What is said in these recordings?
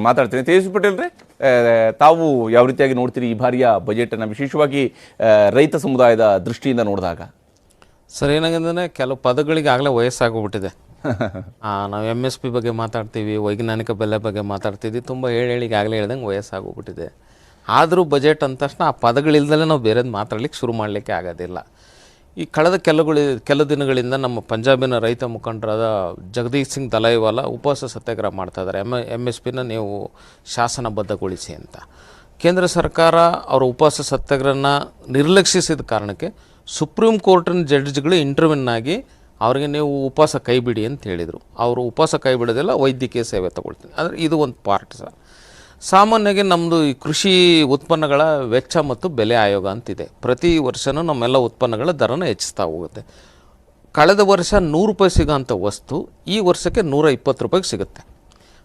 ಮಾತಾಡ್ತೀನಿ. ತೇಜಸ್ ಪಟೇಲ್ ರೇ ತಾವು ಯಾವ ರೀತಿಯಾಗಿ ನೋಡ್ತೀರಿ ಈ ಬಾರಿಯ ಬಜೆಟ್ ಅನ್ನ? ವಿಶೇಷವಾಗಿ ರೈತ ಸಮುದಾಯದ ದೃಷ್ಟಿಯಿಂದ ನೋಡಿದಾಗ. ಸರ್ ಏನಾಗಿದೆ ಕೆಲವು ಪದಗಳಿಗೆ ಆಗಲೇ ವಯಸ್ಸಾಗೋಗ್ಬಿಟ್ಟಿದೆ ನಾವು ಎಂ ಎಸ್ ಪಿ ಬಗ್ಗೆ ಮಾತಾಡ್ತೀವಿ ವೈಜ್ಞಾನಿಕ ಬೆಲೆ ಬಗ್ಗೆ ಮಾತಾಡ್ತೀವಿ ತುಂಬ ಹೇಳಿ ಹೇಳಿಗೆ ಆಗಲೇ ಹೇಳ್ದಂಗೆ ವಯಸ್ಸಾಗೋಗ್ಬಿಟ್ಟಿದೆ ಆದರೂ ಬಜೆಟ್ ಅಂದ ತಕ್ಷಣ ಆ ಪದಗಳಿಲ್ದಲೇ ನಾವು ಬೇರೆದು ಮಾತಾಡ್ಲಿಕ್ಕೆ ಶುರು ಮಾಡಲಿಕ್ಕೆ ಆಗೋದಿಲ್ಲ. ಈ ಕಳೆದ ಕೆಲಗಳು ಕೆಲ ದಿನಗಳಿಂದ ನಮ್ಮ ಪಂಜಾಬಿನ ರೈತ ಮುಖಂಡರಾದ ಜಗದೀಶ್ ಸಿಂಗ್ ದಲೈವಾಲ ಉಪವಾಸ ಸತ್ಯಾಗ್ರಹ ಮಾಡ್ತಾ ಇದ್ದಾರೆ. ಎಂ ಎಂ ಎಸ್ ಪಿನ ನೀವು ಶಾಸನಬದ್ಧಗೊಳಿಸಿ ಅಂತ. ಕೇಂದ್ರ ಸರ್ಕಾರ ಅವರ ಉಪವಾಸ ಸತ್ಯಾಗ್ರಹನ ನಿರ್ಲಕ್ಷಿಸಿದ ಕಾರಣಕ್ಕೆ ಸುಪ್ರೀಂ ಕೋರ್ಟಿನ ಜಡ್ಜ್ಗಳು ಇಂಟರ್ವ್ಯೂನ್ ಆಗಿ ಅವರಿಗೆ ನೀವು ಉಪವಾಸ ಕೈಬಿಡಿ ಅಂತ ಹೇಳಿದರು. ಅವರು ಉಪವಾಸ ಕೈ ಬಿಡೋದಿಲ್ಲ ವೈದ್ಯಕೀಯ ಸೇವೆ ತಗೊಳ್ತೀನಿ. ಅಂದರೆ ಇದು ಒಂದು ಪಾರ್ಟ್ ಸರ್. ಸಾಮಾನ್ಯವಾಗಿ ನಮ್ಮದು ಈ ಕೃಷಿ ಉತ್ಪನ್ನಗಳ ವೆಚ್ಚ ಮತ್ತು ಬೆಲೆ ಆಯೋಗ ಅಂತಿದೆ. ಪ್ರತಿ ವರ್ಷನೂ ನಮ್ಮೆಲ್ಲ ಉತ್ಪನ್ನಗಳ ದರನ ಹೆಚ್ಚಿಸ್ತಾ ಹೋಗುತ್ತೆ. ಕಳೆದ ವರ್ಷ ನೂರು ರೂಪಾಯಿ ಸಿಗೋಂಥ ವಸ್ತು, ಈ ವರ್ಷಕ್ಕೆ ನೂರ ಇಪ್ಪತ್ತು ರೂಪಾಯಿಗೆ ಸಿಗುತ್ತೆ.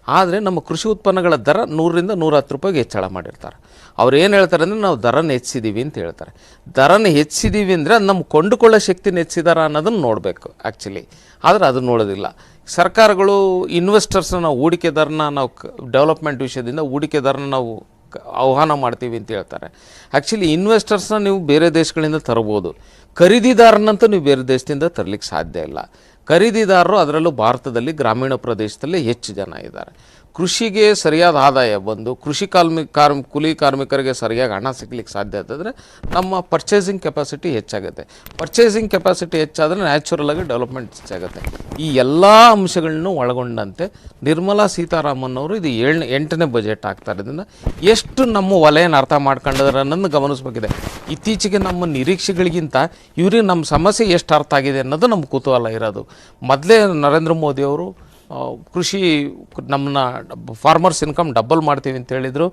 ಆದರೆ ನಮ್ಮ ಕೃಷಿ ಉತ್ಪನ್ನಗಳ ದರ ನೂರರಿಂದ ನೂರ ಹತ್ತು ರೂಪಾಯಿಗೆ ಹೆಚ್ಚಳ ಮಾಡಿರ್ತಾರೆ. ಅವ್ರು ಏನು ಹೇಳ್ತಾರೆ ಅಂದರೆ ನಾವು ದರನ ಹೆಚ್ಚಿದ್ದೀವಿ ಅಂತ ಹೇಳ್ತಾರೆ. ದರನ ಹೆಚ್ಚಿದ್ದೀವಿ ಅಂದರೆ ಅದು ನಮ್ಮ ಕೊಂಡುಕೊಳ್ಳೋ ಶಕ್ತಿನ ಹೆಚ್ಚಿದಾರ ಅನ್ನೋದನ್ನು ನೋಡಬೇಕು ಆ್ಯಕ್ಚುಲಿ ಆದರೆ ಅದು ನೋಡೋದಿಲ್ಲ. ಸರ್ಕಾರಗಳು ಇನ್ವೆಸ್ಟರ್ಸ್ನ ಹೂಡಿಕೆದಾರನ ನಾವು ಡೆವಲಪ್ಮೆಂಟ್ ವಿಷಯದಿಂದ ಹೂಡಿಕೆದಾರನ ನಾವು ಆಹ್ವಾನ ಮಾಡ್ತೀವಿ ಅಂತ ಹೇಳ್ತಾರೆ. ಆ್ಯಕ್ಚುಲಿ ಇನ್ವೆಸ್ಟರ್ಸ್ನ ನೀವು ಬೇರೆ ದೇಶಗಳಿಂದ ತರ್ಬೋದು. ಖರೀದಿದಾರನಂತೂ ನೀವು ಬೇರೆ ದೇಶದಿಂದ ತರಲಿಕ್ಕೆ ಸಾಧ್ಯ ಇಲ್ಲ. ಖರೀದಿದಾರರು ಅದರಲ್ಲೂ ಭಾರತದಲ್ಲಿ, ಗ್ರಾಮೀಣ ಪ್ರದೇಶದಲ್ಲಿ ಹೆಚ್ಚು ಜನ ಇದ್ದಾರೆ. ಕೃಷಿಗೆ ಸರಿಯಾದ ಆದಾಯ ಬಂದು ಕೃಷಿ ಕಾರ್ಮಿ, ಕಾರ್ಮ್, ಕೂಲಿ ಕಾರ್ಮಿಕರಿಗೆ ಸರಿಯಾಗಿ ಹಣ ಸಿಗ್ಲಿಕ್ಕೆ ಸಾಧ್ಯ ಆಯ್ತಂದರೆ ನಮ್ಮ ಪರ್ಚೇಸಿಂಗ್ ಕೆಪಾಸಿಟಿ ಹೆಚ್ಚಾಗುತ್ತೆ. ಪರ್ಚೇಸಿಂಗ್ ಕೆಪಾಸಿಟಿ ಹೆಚ್ಚಾದರೆ ನ್ಯಾಚುರಲ್ ಆಗಿ ಡೆವಲಪ್ಮೆಂಟ್ ಹೆಚ್ಚಾಗುತ್ತೆ. ಈ ಎಲ್ಲ ಅಂಶಗಳನ್ನು ಒಳಗೊಂಡಂತೆ ನಿರ್ಮಲಾ ಸೀತಾರಾಮನ್ ಅವರು ಇದು ಏಳ್, ಎಂಟನೇ ಬಜೆಟ್ ಆಗ್ತಾ ಇರೋದ್ರಿಂದ ಎಷ್ಟು ನಮ್ಮ ವಲಯನ ಅರ್ಥ ಮಾಡ್ಕೊಂಡಿದ್ದಾರೆ ಅನ್ನೋದು ಗಮನಿಸಬೇಕಿದೆ. ಇತ್ತೀಚೆಗೆ ನಮ್ಮ ನಿರೀಕ್ಷೆಗಳಿಗಿಂತ ಇವ್ರಿಗೆ ನಮ್ಮ ಸಮಸ್ಯೆ ಎಷ್ಟು ಅರ್ಥ ಆಗಿದೆ ಅನ್ನೋದು ನಮ್ಮ ಕುತೂಹಲ ಇರೋದು. ಮೊದಲೇ ನರೇಂದ್ರ ಮೋದಿ ಅವರು ಕೃಷಿ ನಮ್ಮನ್ನ ಫಾರ್ಮರ್ಸ್ ಇನ್ಕಮ್ ಡಬಲ್ ಮಾಡ್ತೀವಿ ಅಂತ ಹೇಳಿದ್ರು.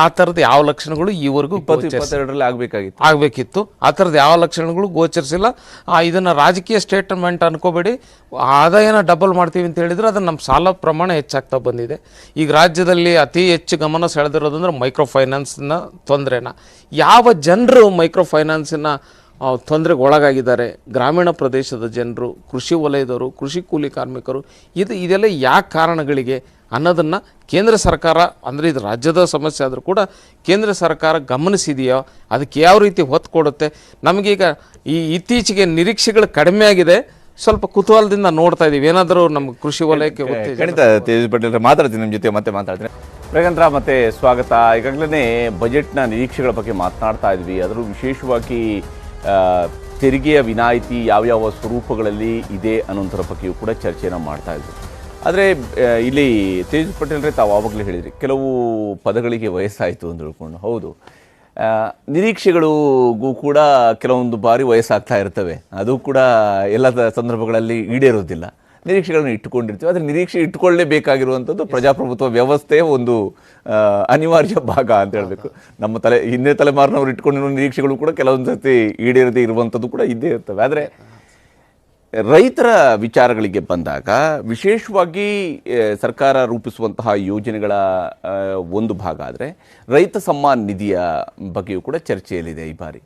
ಆ ಥರದ ಯಾವ ಲಕ್ಷಣಗಳು ಈವರೆಗೂ ಇಪ್ಪತ್ತು ಇಪ್ಪತ್ತೆರಡರಲ್ಲಿ ಆಗಬೇಕಾಗಿತ್ತು. ಆಗಬೇಕಿತ್ತು. ಆ ಥರದ ಯಾವ ಲಕ್ಷಣಗಳು ಗೋಚರಿಸಿಲ್ಲ. ಇದನ್ನು ರಾಜಕೀಯ ಸ್ಟೇಟ್ಮೆಂಟ್ ಅನ್ಕೋಬೇಡಿ. ಆದಾಯನ ಡಬಲ್ ಮಾಡ್ತೀವಿ ಅಂತ ಹೇಳಿದ್ರು ಅದನ್ನು ನಮ್ಮ ಸಾಲ ಪ್ರಮಾಣ ಹೆಚ್ಚಾಗ್ತಾ ಬಂದಿದೆ. ಈಗ ರಾಜ್ಯದಲ್ಲಿ ಅತಿ ಹೆಚ್ಚು ಗಮನ ಸೆಳೆದಿರೋದಂದ್ರೆ ಮೈಕ್ರೋ ಫೈನಾನ್ಸ್ನ ತೊಂದರೆನ. ಯಾವ ಜನರು ಮೈಕ್ರೋ ಫೈನಾನ್ಸಿನ ತೊಂದರೆಗೆ ಒಳಗಾಗಿದ್ದಾರೆ ಗ್ರಾಮೀಣ ಪ್ರದೇಶದ ಜನರು ಕೃಷಿ ವಲಯದವರು ಕೃಷಿ ಕೂಲಿ ಕಾರ್ಮಿಕರು ಇದು ಇದೆಲ್ಲ ಯಾಕೆ ಕಾರಣಗಳಿಗೆ ಅನ್ನೋದನ್ನು ಕೇಂದ್ರ ಸರ್ಕಾರ ಅಂದರೆ ಇದು ರಾಜ್ಯದ ಸಮಸ್ಯೆ ಆದರೂ ಕೂಡ ಕೇಂದ್ರ ಸರ್ಕಾರ ಗಮನಿಸಿದೆಯೋ ಅದಕ್ಕೆ ಯಾವ ರೀತಿ ಹೊತ್ತು ಕೊಡುತ್ತೆ? ನಮಗೀಗ ಈ ಇತ್ತೀಚೆಗೆ ನಿರೀಕ್ಷೆಗಳು ಕಡಿಮೆ ಆಗಿದೆ. ಸ್ವಲ್ಪ ಕುತೂಹಲದಿಂದ ನೋಡ್ತಾ ಇದ್ದೀವಿ ಏನಾದರೂ ನಮ್ಮ ಕೃಷಿ ವಲಯಕ್ಕೆ ಖಂಡಿತ ತೇಜಸ್ ಪಟೇಲ್ ಮಾತಾಡ್ತೀನಿ ನಿಮ್ಮ ಜೊತೆ ಮತ್ತೆ ಮಾತಾಡ್ತೀನಿ. ಪ್ರಗಂತ್ರ ಮತ್ತೆ ಸ್ವಾಗತ. ಈಗಾಗಲೇ ಬಜೆಟ್ನ ನಿರೀಕ್ಷೆಗಳ ಬಗ್ಗೆ ಮಾತನಾಡ್ತಾ ಇದ್ವಿ. ಅದರಲ್ಲೂ ವಿಶೇಷವಾಗಿ ತೆರಿಗೆಯ ವಿನಾಯಿತಿ ಯಾವ್ಯಾವ ಸ್ವರೂಪಗಳಲ್ಲಿ ಇದೆ ಅನ್ನೋಂಥರ ಬಗ್ಗೆಯೂ ಕೂಡ ಚರ್ಚೆಯನ್ನು ಮಾಡ್ತಾ ಇದ್ದರು ಆದರೆ ಇಲ್ಲಿ ತೇಜಸ್ ಪಟೇಲ್ರೆ ತಾವು ಆವಾಗಲೇ ಹೇಳಿದ್ರಿ, ಕೆಲವು ಪದಗಳಿಗೆ ವಯಸ್ಸಾಯಿತು ಅಂತ ಹೇಳ್ಕೊಂಡು ಹೌದು. ನಿರೀಕ್ಷೆಗಳಿಗೂ ಕೂಡ ಕೆಲವೊಂದು ಬಾರಿ ವಯಸ್ಸಾಗ್ತಾ ಇರ್ತವೆ. ಅದು ಕೂಡ ಎಲ್ಲ ಸಂದರ್ಭಗಳಲ್ಲಿ ಈಡೇರೋದಿಲ್ಲ. ನಿರೀಕ್ಷೆಗಳನ್ನು ಇಟ್ಟುಕೊಂಡಿರ್ತೀವಿ. ಆದರೆ ನಿರೀಕ್ಷೆ ಇಟ್ಟುಕೊಳ್ಳೇಬೇಕಾಗಿರುವಂಥದ್ದು ಪ್ರಜಾಪ್ರಭುತ್ವ ವ್ಯವಸ್ಥೆಯ ಒಂದು ಅನಿವಾರ್ಯ ಭಾಗ ಅಂತ ಹೇಳಬೇಕು. ನಮ್ಮ ತಲೆ ಹಿಂದೆ ತಲೆಮಾರಿನವರು ಇಟ್ಕೊಂಡಿರೋ ನಿರೀಕ್ಷೆಗಳು ಕೂಡ ಕೆಲವೊಂದು ಸರ್ತಿ ಈಡೇರದೇ ಇರುವಂಥದ್ದು ಕೂಡ ಇದ್ದೇ ಇರ್ತವೆ. ಆದರೆ ರೈತರ ವಿಚಾರಗಳಿಗೆ ಬಂದಾಗ ವಿಶೇಷವಾಗಿ ಸರ್ಕಾರ ರೂಪಿಸುವಂತಹ ಯೋಜನೆಗಳ ಒಂದು ಭಾಗ ಆದರೆ ರೈತ ಸಮ್ಮಾನ್ ನಿಧಿಯ ಬಗ್ಗೆಯೂ ಕೂಡ ಚರ್ಚೆಯಲ್ಲಿದೆ ಈ ಬಾರಿ.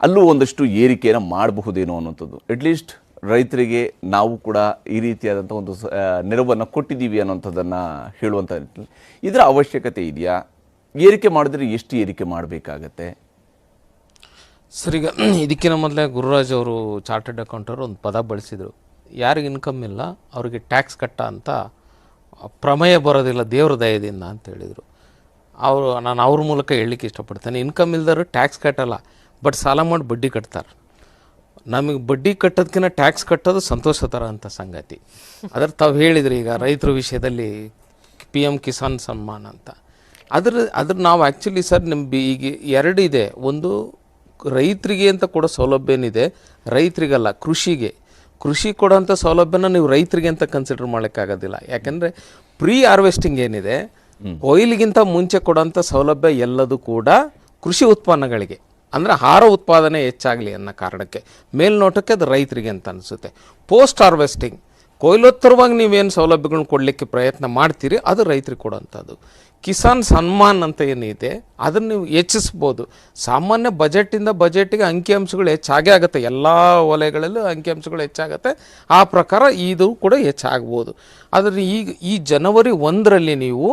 ಅಲ್ಲೂ ಒಂದಷ್ಟು ಏರಿಕೆಯನ್ನು ಮಾಡಬಹುದೇನೋ ಅನ್ನೋಂಥದ್ದು ಅಟ್ಲೀಸ್ಟ್ ರೈತರಿಗೆ ನಾವು ಕೂಡ ಈ ರೀತಿಯಾದಂಥ ಒಂದು ನೆರವನ್ನು ಕೊಟ್ಟಿದ್ದೀವಿ ಅನ್ನೋಂಥದ್ದನ್ನು ಹೇಳುವಂಥ ಇದರ ಅವಶ್ಯಕತೆ ಇದೆಯಾ? ಏರಿಕೆ ಮಾಡಿದ್ರೆ ಎಷ್ಟು ಏರಿಕೆ ಮಾಡಬೇಕಾಗತ್ತೆ? ಸರ್, ಈಗ ಇದಕ್ಕಿಂತ ಮೊದಲೇ ಗುರುರಾಜ್ ಅವರು ಚಾರ್ಟೆಡ್ ಅಕೌಂಟರು ಒಂದು ಪದ ಬಳಸಿದರು. ಯಾರಿಗೆ ಇನ್ಕಮ್ ಇಲ್ಲ, ಅವರಿಗೆ ಟ್ಯಾಕ್ಸ್ ಕಟ್ಟ ಅಂತ ಪ್ರಮೇಯ ಬರೋದಿಲ್ಲ, ದೇವ್ರ ದಯದಿಂದ ಅಂತ ಹೇಳಿದರು. ಅವರು, ನಾನು ಅವ್ರ ಮೂಲಕ ಹೇಳಲಿಕ್ಕೆ ಇಷ್ಟಪಡ್ತೇನೆ. ಇನ್ಕಮ್ ಇಲ್ದರು ಟ್ಯಾಕ್ಸ್ ಕಟ್ಟಲ್ಲ ಬಟ್ ಸಾಲ ಮಾಡಿ ಬಡ್ಡಿ ಕಟ್ತಾರೆ. ನಮಗೆ ಬಡ್ಡಿ ಕಟ್ಟೋದಕ್ಕಿಂತ ಟ್ಯಾಕ್ಸ್ ಕಟ್ಟೋದು ಸಂತೋಷ ಥರ ಅಂತ ಸಂಗತಿ. ಅದರ ತಾವು ಹೇಳಿದ್ರಿ ಈಗ ರೈತರ ವಿಷಯದಲ್ಲಿ ಪಿ ಎಂ ಕಿಸಾನ್ ಸನ್ಮಾನ್ ಅಂತ. ಅದ್ರ ಅದ್ರ ನಾವು ಆ್ಯಕ್ಚುಲಿ ಸರ್ ನಿಮ್ಮ ಬಿ- ಈಗ ಎರಡು ಇದೆ. ಒಂದು ರೈತರಿಗೆ ಅಂತ ಕೊಡೋ ಸೌಲಭ್ಯ ಏನಿದೆ ರೈತರಿಗಲ್ಲ ಕೃಷಿಗೆ. ಕೃಷಿ ಕೊಡೋಂಥ ಸೌಲಭ್ಯನ ನೀವು ರೈತರಿಗೆ ಅಂತ ಕನ್ಸಿಡರ್ ಮಾಡೋಕ್ಕಾಗೋದಿಲ್ಲ ಯಾಕಂದರೆ ಪ್ರೀ ಹಾರ್ವೆಸ್ಟಿಂಗ್ ಏನಿದೆ ಕೊಯ್ಲಿಗಿಂತ ಮುಂಚೆ ಕೊಡೋಂಥ ಸೌಲಭ್ಯ ಎಲ್ಲದೂ ಕೂಡ ಕೃಷಿ ಉತ್ಪನ್ನಗಳಿಗೆ. ಅಂದರೆ ಆಹಾರ ಉತ್ಪಾದನೆ ಹೆಚ್ಚಾಗಲಿ ಅನ್ನೋ ಕಾರಣಕ್ಕೆ ಮೇಲ್ನೋಟಕ್ಕೆ ಅದು ರೈತರಿಗೆ ಅಂತ ಅನಿಸುತ್ತೆ. ಪೋಸ್ಟ್ ಹಾರ್ವೆಸ್ಟಿಂಗ್ ಕೊಯ್ಲೋತ್ತರವಾಗಿ ನೀವೇನು ಸೌಲಭ್ಯಗಳನ್ನ ಕೊಡಲಿಕ್ಕೆ ಪ್ರಯತ್ನ ಮಾಡ್ತೀರಿ, ಅದು ರೈತರಿಗೆ ಕೊಡೋಂಥದ್ದು ಕಿಸಾನ್ ಸನ್ಮಾನ್ ಅಂತ ಏನಿದೆ, ಅದನ್ನು ನೀವು ಹೆಚ್ಚಿಸ್ಬೋದು. ಸಾಮಾನ್ಯ ಬಜೆಟಿಂದ ಬಜೆಟಿಗೆ ಅಂಕಿಅಂಶಗಳು ಹೆಚ್ಚಾಗೇ ಆಗುತ್ತೆ. ಎಲ್ಲ ವಲಯಗಳಲ್ಲೂ ಅಂಕಿಅಂಶಗಳು ಹೆಚ್ಚಾಗುತ್ತೆ. ಆ ಪ್ರಕಾರ ಇದು ಕೂಡ ಹೆಚ್ಚಾಗ್ಬೋದು. ಆದರೆ ಈಗ ಈ ಜನವರಿ ಒಂದರಲ್ಲಿ ನೀವು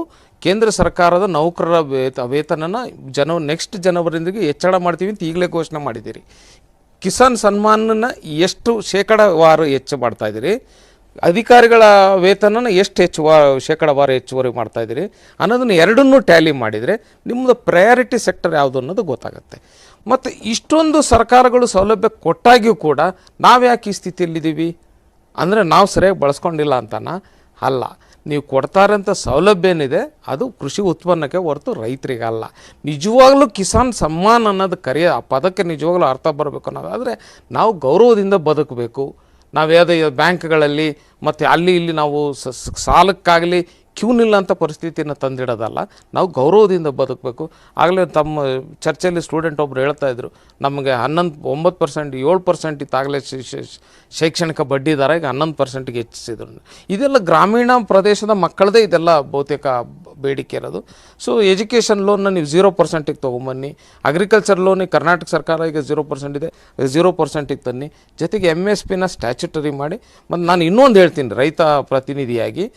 ಕೇಂದ್ರ ಸರ್ಕಾರದ ನೌಕರರ ವೇತ, ವೇತನನ ಜನ ನೆಕ್ಸ್ಟ್ ಜನವರಿಂದಿಗೆ ಹೆಚ್ಚಳ ಮಾಡ್ತೀವಿ ಅಂತ ಈಗಲೇ ಘೋಷಣೆ ಮಾಡಿದ್ದೀರಿ. ಕಿಸಾನ್ ಸನ್ಮಾನನ ಎಷ್ಟು ಶೇಕಡವಾರು ಹೆಚ್ಚು ಮಾಡ್ತಾ ಇದ್ದೀರಿ? ಅಧಿಕಾರಿಗಳ ವೇತನನ ಎಷ್ಟು ಹೆಚ್ಚು ವಾ, ಶೇಕಡವಾರು ಹೆಚ್ಚುವರಿ ಮಾಡ್ತಾ ಇದ್ದೀರಿ? ಅನ್ನೋದನ್ನು ಎರಡನ್ನೂ ಟ್ಯಾಲಿ ಮಾಡಿದರೆ ನಿಮ್ಮದು ಪ್ರಯಾರಿಟಿ ಸೆಕ್ಟರ್ ಯಾವುದು ಅನ್ನೋದು ಗೊತ್ತಾಗುತ್ತೆ. ಮತ್ತು ಇಷ್ಟೊಂದು ಸರ್ಕಾರಗಳು ಸೌಲಭ್ಯ ಕೊಟ್ಟಾಗಿಯೂ ಕೂಡ ನಾವು ಯಾಕೆ ಈ ಸ್ಥಿತಿಯಲ್ಲಿದ್ದೀವಿ? ಅಂದರೆ ನಾವು ಸರಿಯಾಗಿ ಬಳಸ್ಕೊಂಡಿಲ್ಲ ಅಂತನಾ ಅಲ್ಲ. ನೀವು ಕೊಡ್ತಾರಂಥ ಸೌಲಭ್ಯ ಏನಿದೆ, ಅದು ಕೃಷಿ ಉತ್ಪನ್ನಕ್ಕೆ ಹೊರತು ರೈತರಿಗಲ್ಲ. ನಿಜವಾಗ್ಲೂ ಕಿಸಾನ್ ಸಮ್ಮಾನ್ ಅನ್ನೋದು ಕರೆಯ ಆ ಪದಕ್ಕೆ ನಿಜವಾಗ್ಲೂ ಅರ್ಥ ಬರಬೇಕು ಅನ್ನೋದಾದರೆ ನಾವು ಗೌರವದಿಂದ ಬದುಕಬೇಕು. ನಾವು ಯಾವುದೇ ಬ್ಯಾಂಕ್ಗಳಲ್ಲಿ, ಮತ್ತು ಅಲ್ಲಿ ಇಲ್ಲಿ ನಾವು ಸಾಲಕ್ಕಾಗಲಿ ಕ್ಯೂ ಅಂತ ಪರಿಸ್ಥಿತಿಯನ್ನು ತಂದಿಡೋದಲ್ಲ. ನಾವು ಗೌರವದಿಂದ ಬದುಕಬೇಕು. ಆಗಲೇ ತಮ್ಮ ಚರ್ಚೆಯಲ್ಲಿ ಸ್ಟೂಡೆಂಟ್ ಒಬ್ರು ಹೇಳ್ತಾ ಇದ್ರು, ನಮಗೆ ಹನ್ನೊಂದು, ಒಂಬತ್ತು ಪರ್ಸೆಂಟ್, ಏಳು ಪರ್ಸೆಂಟ್ ಇತ್ತಾಗಲೇ ಶೈಕ್ಷಣಿಕ ಬಡ್ಡಿ ದರ ಈಗ ಹನ್ನೊಂದು ಪರ್ಸೆಂಟ್ಗೆ ಹೆಚ್ಚಿಸಿದ್ರು. ಇದೆಲ್ಲ ಗ್ರಾಮೀಣ ಪ್ರದೇಶದ ಮಕ್ಕಳದೇ ಇದೆಲ್ಲ ಬಹುತೇಕ ಬೇಡಿಕೆ ಇರೋದು. ಸೊ ಎಜುಕೇಷನ್ ಲೋನ್ನ ನೀವು ಝೀರೋ ಪರ್ಸೆಂಟಿಗೆ ತೊಗೊಂಬನ್ನಿ. ಅಗ್ರಿಕಲ್ಚರ್ ಲೋನಿಗೆ ಕರ್ನಾಟಕ ಸರ್ಕಾರ ಈಗ ಝೀರೋ ಪರ್ಸೆಂಟ್ ಇದೆ. ಝೀರೋ ಪರ್ಸೆಂಟಿಗೆ ತನ್ನಿ. ಜೊತೆಗೆ ಎಂ ಎಸ್ ಪಿನ ಸ್ಟ್ಯಾಚ್ಯುಟರಿ ಮಾಡಿ. ಮತ್ತು ನಾನು ಇನ್ನೊಂದು ಹೇಳ್ತೀನಿ ರೈತ ಪ್ರತಿನಿಧಿಯಾಗಿ.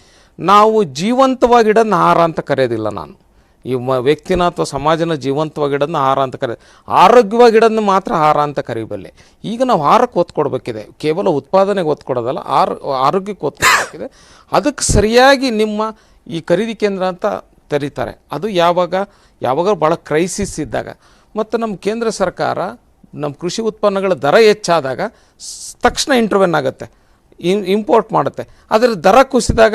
ನಾವು ಜೀವಂತವಾಗಿಡೋದನ್ನ ಆಹಾರ ಅಂತ ಕರೆಯೋದಿಲ್ಲ ನಾನು. ಈ ಮ, ವ್ಯಕ್ತಿನ ಅಥವಾ ಸಮಾಜನ ಜೀವಂತವಾಗಿಡೋದನ್ನ ಆಹಾರ ಅಂತ ಕರೆ ಆರೋಗ್ಯವಾಗಿಡೋದನ್ನ ಮಾತ್ರ ಆಹಾರ ಅಂತ ಕರೀಬಲ್ಲೆ ಈಗ ನಾವು ಆಹಾರಕ್ಕೆ ಒತ್ತು ಕೊಡಬೇಕಿದೆ. ಕೇವಲ ಉತ್ಪಾದನೆಗೆ ಒತ್ತು ಕೊಡೋದಲ್ಲ, ಆರ್, ಆರೋಗ್ಯಕ್ಕೆ ಒತ್ತು ಕೊಡಬೇಕಿದೆ. ಅದಕ್ಕೆ ಸರಿಯಾಗಿ ನಿಮ್ಮ ಈ ಖರೀದಿ ಕೇಂದ್ರ ಅಂತ ತೆರೀತಾರೆ. ಅದು ಯಾವಾಗ ಯಾವಾಗ ಭಾಳ ಕ್ರೈಸಿಸ್ ಇದ್ದಾಗ. ಮತ್ತು ನಮ್ಮ ಕೇಂದ್ರ ಸರ್ಕಾರ ನಮ್ಮ ಕೃಷಿ ಉತ್ಪನ್ನಗಳ ದರ ಹೆಚ್ಚಾದಾಗ, ತಕ್ಷಣ ಇಂಟರ್ವೆನ್ ಆಗುತ್ತೆ. ಇಂಪೋರ್ಟ್ ಮಾಡುತ್ತೆ. ಅದರ ದರ ಕುಸಿದಾಗ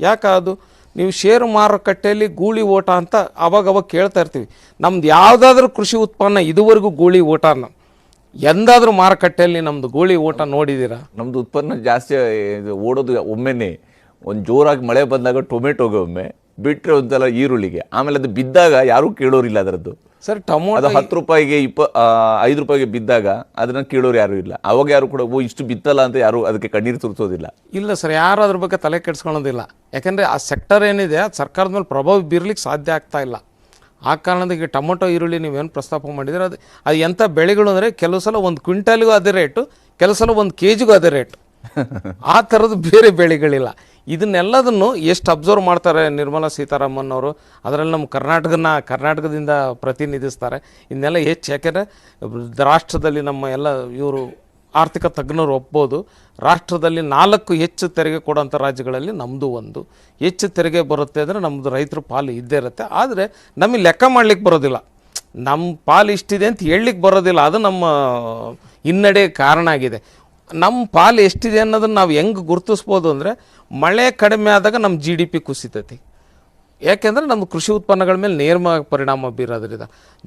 ಯಾಕೆ ಅದು? ನೀವು ಷೇರು ಮಾರುಕಟ್ಟೆಯಲ್ಲಿ ಗೂಳಿ ಓಟ ಅಂತ ಅವಾಗ ಅವಾಗ ಕೇಳ್ತಾ ಇರ್ತೀವಿ. ನಮ್ದು ಯಾವುದಾದ್ರೂ ಕೃಷಿ ಉತ್ಪನ್ನ ಇದುವರೆಗೂ ಗೂಳಿ ಓಟನ ಎಂದಾದರೂ ಮಾರುಕಟ್ಟೆಯಲ್ಲಿ ನಮ್ಮದು ಗೂಳಿ ಓಟ ನೋಡಿದ್ದೀರಾ ನಮ್ದು ಉತ್ಪನ್ನ ಜಾಸ್ತಿ ಓಡೋದು ಒಮ್ಮೆನೆ. ಒಂದು ಜೋರಾಗಿ ಮಳೆ ಬಂದಾಗ ಟೊಮೆಟೊಗೆ ಒಮ್ಮೆ ಬಿಟ್ಟರೆ ಒಂದ್ಸಲ ಈರುಳ್ಳಿಗೆ. ಆಮೇಲೆ ಅದು ಬಿದ್ದಾಗ ಯಾರೂ ಕೇಳೋರಿಲ್ಲ ಅದರದ್ದು. ಸರ್ ಟೊಮೊಟೊ ಅದು ಹತ್ತು ರೂಪಾಯಿಗೆ ಇಪ್ಪ ಐದು ರೂಪಾಯಿಗೆ ಬಿದ್ದಾಗ ಅದನ್ನ ಕೇಳೋರು ಯಾರು ಇಲ್ಲ. ಅವಾಗ ಯಾರು ಕೂಡ ಓ ಇಷ್ಟು ಬಿತ್ತಲ್ಲ ಅಂತ ಯಾರು ಅದಕ್ಕೆ ಕಣ್ಣೀರು ತುರ್ತೋದಿಲ್ಲ ಇಲ್ಲ ಸರ್ ಯಾರು ಅದ್ರ ಬಗ್ಗೆ ತಲೆ ಕೆಡಿಸ್ಕೊಳ್ಳೋದಿಲ್ಲ. ಯಾಕಂದರೆ ಆ ಸೆಕ್ಟರ್ ಏನಿದೆ ಅದು ಸರ್ಕಾರದ ಮೇಲೆ ಪ್ರಭಾವ ಬೀರ್ಲಿಕ್ಕೆ ಸಾಧ್ಯ ಆಗ್ತಾ ಇಲ್ಲ. ಆ ಕಾರಣದಿಂದ ಈ ಟೊಮೊಟೊ ಈರುಳ್ಳಿ ನೀವೇನು ಪ್ರಸ್ತಾಪ ಮಾಡಿದರೆ ಅದು ಅದು ಎಂಥ ಬೆಳೆಗಳು ಅಂದರೆ ಕೆಲವು ಸಲ ಒಂದು ಕ್ವಿಂಟಾಲಿಗೂ ಅದೇ ರೇಟು ಕೆಲವು ಸಲ ಒಂದು ಕೆ ಜಿಗೂ ಅದೇ ರೇಟು. ಆ ಥರದ್ದು ಬೇರೆ ಬೆಳೆಗಳಿಲ್ಲ. ಇದನ್ನೆಲ್ಲದನ್ನು ಎಷ್ಟು ಅಬ್ಸರ್ವ್ ಮಾಡ್ತಾರೆ ನಿರ್ಮಲಾ ಸೀತಾರಾಮನ್ ಅವರು, ಅದರಲ್ಲಿ ನಮ್ಮ ಕರ್ನಾಟಕನ, ಕರ್ನಾಟಕದಿಂದ ಪ್ರತಿನಿಧಿಸ್ತಾರೆ. ಇದನ್ನೆಲ್ಲ ಹೆಚ್ಚು, ಯಾಕೆಂದರೆ ರಾಷ್ಟ್ರದಲ್ಲಿ ನಮ್ಮ ಎಲ್ಲ ಇವರು ಆರ್ಥಿಕ ತಜ್ಞರು ಒಪ್ಬೋದು ರಾಷ್ಟ್ರದಲ್ಲಿ ನಾಲ್ಕು ಹೆಚ್ಚು ತೆರಿಗೆ ಕೊಡೋಂಥ ರಾಜ್ಯಗಳಲ್ಲಿ ನಮ್ಮದು ಒಂದು. ಹೆಚ್ಚು ತೆರಿಗೆ ಬರುತ್ತೆ ಅಂದರೆ ನಮ್ಮದು ರೈತರ ಪಾಲು ಇದ್ದೇ ಇರುತ್ತೆ. ಆದರೆ ನಮಗೆ ಲೆಕ್ಕ ಮಾಡ್ಲಿಕ್ಕೆ ಬರೋದಿಲ್ಲ. ನಮ್ಮ ಪಾಲು ಇಷ್ಟಿದೆ ಅಂತ ಹೇಳಲಿಕ್ಕೆ ಬರೋದಿಲ್ಲ. ಅದು ನಮ್ಮ ಹಿನ್ನಡೆ ಕಾರಣ ಆಗಿದೆ. ನಮ್ಮ ಪಾಲು ಎಷ್ಟಿದೆ ಅನ್ನೋದನ್ನು ನಾವು ಹೆಂಗೆ ಗುರುತಿಸ್ಬೋದು ಅಂದರೆ ಮಳೆ ಕಡಿಮೆ ಆದಾಗ ನಮ್ಮ ಜಿ ಡಿ ಪಿ ಕುಸಿತೈತಿ. ಯಾಕೆಂದರೆ ನಮ್ಮ ಕೃಷಿ ಉತ್ಪನ್ನಗಳ ಮೇಲೆ ನೇರವಾಗಿ ಪರಿಣಾಮ ಬೀರೋದ್ರಿಂದ.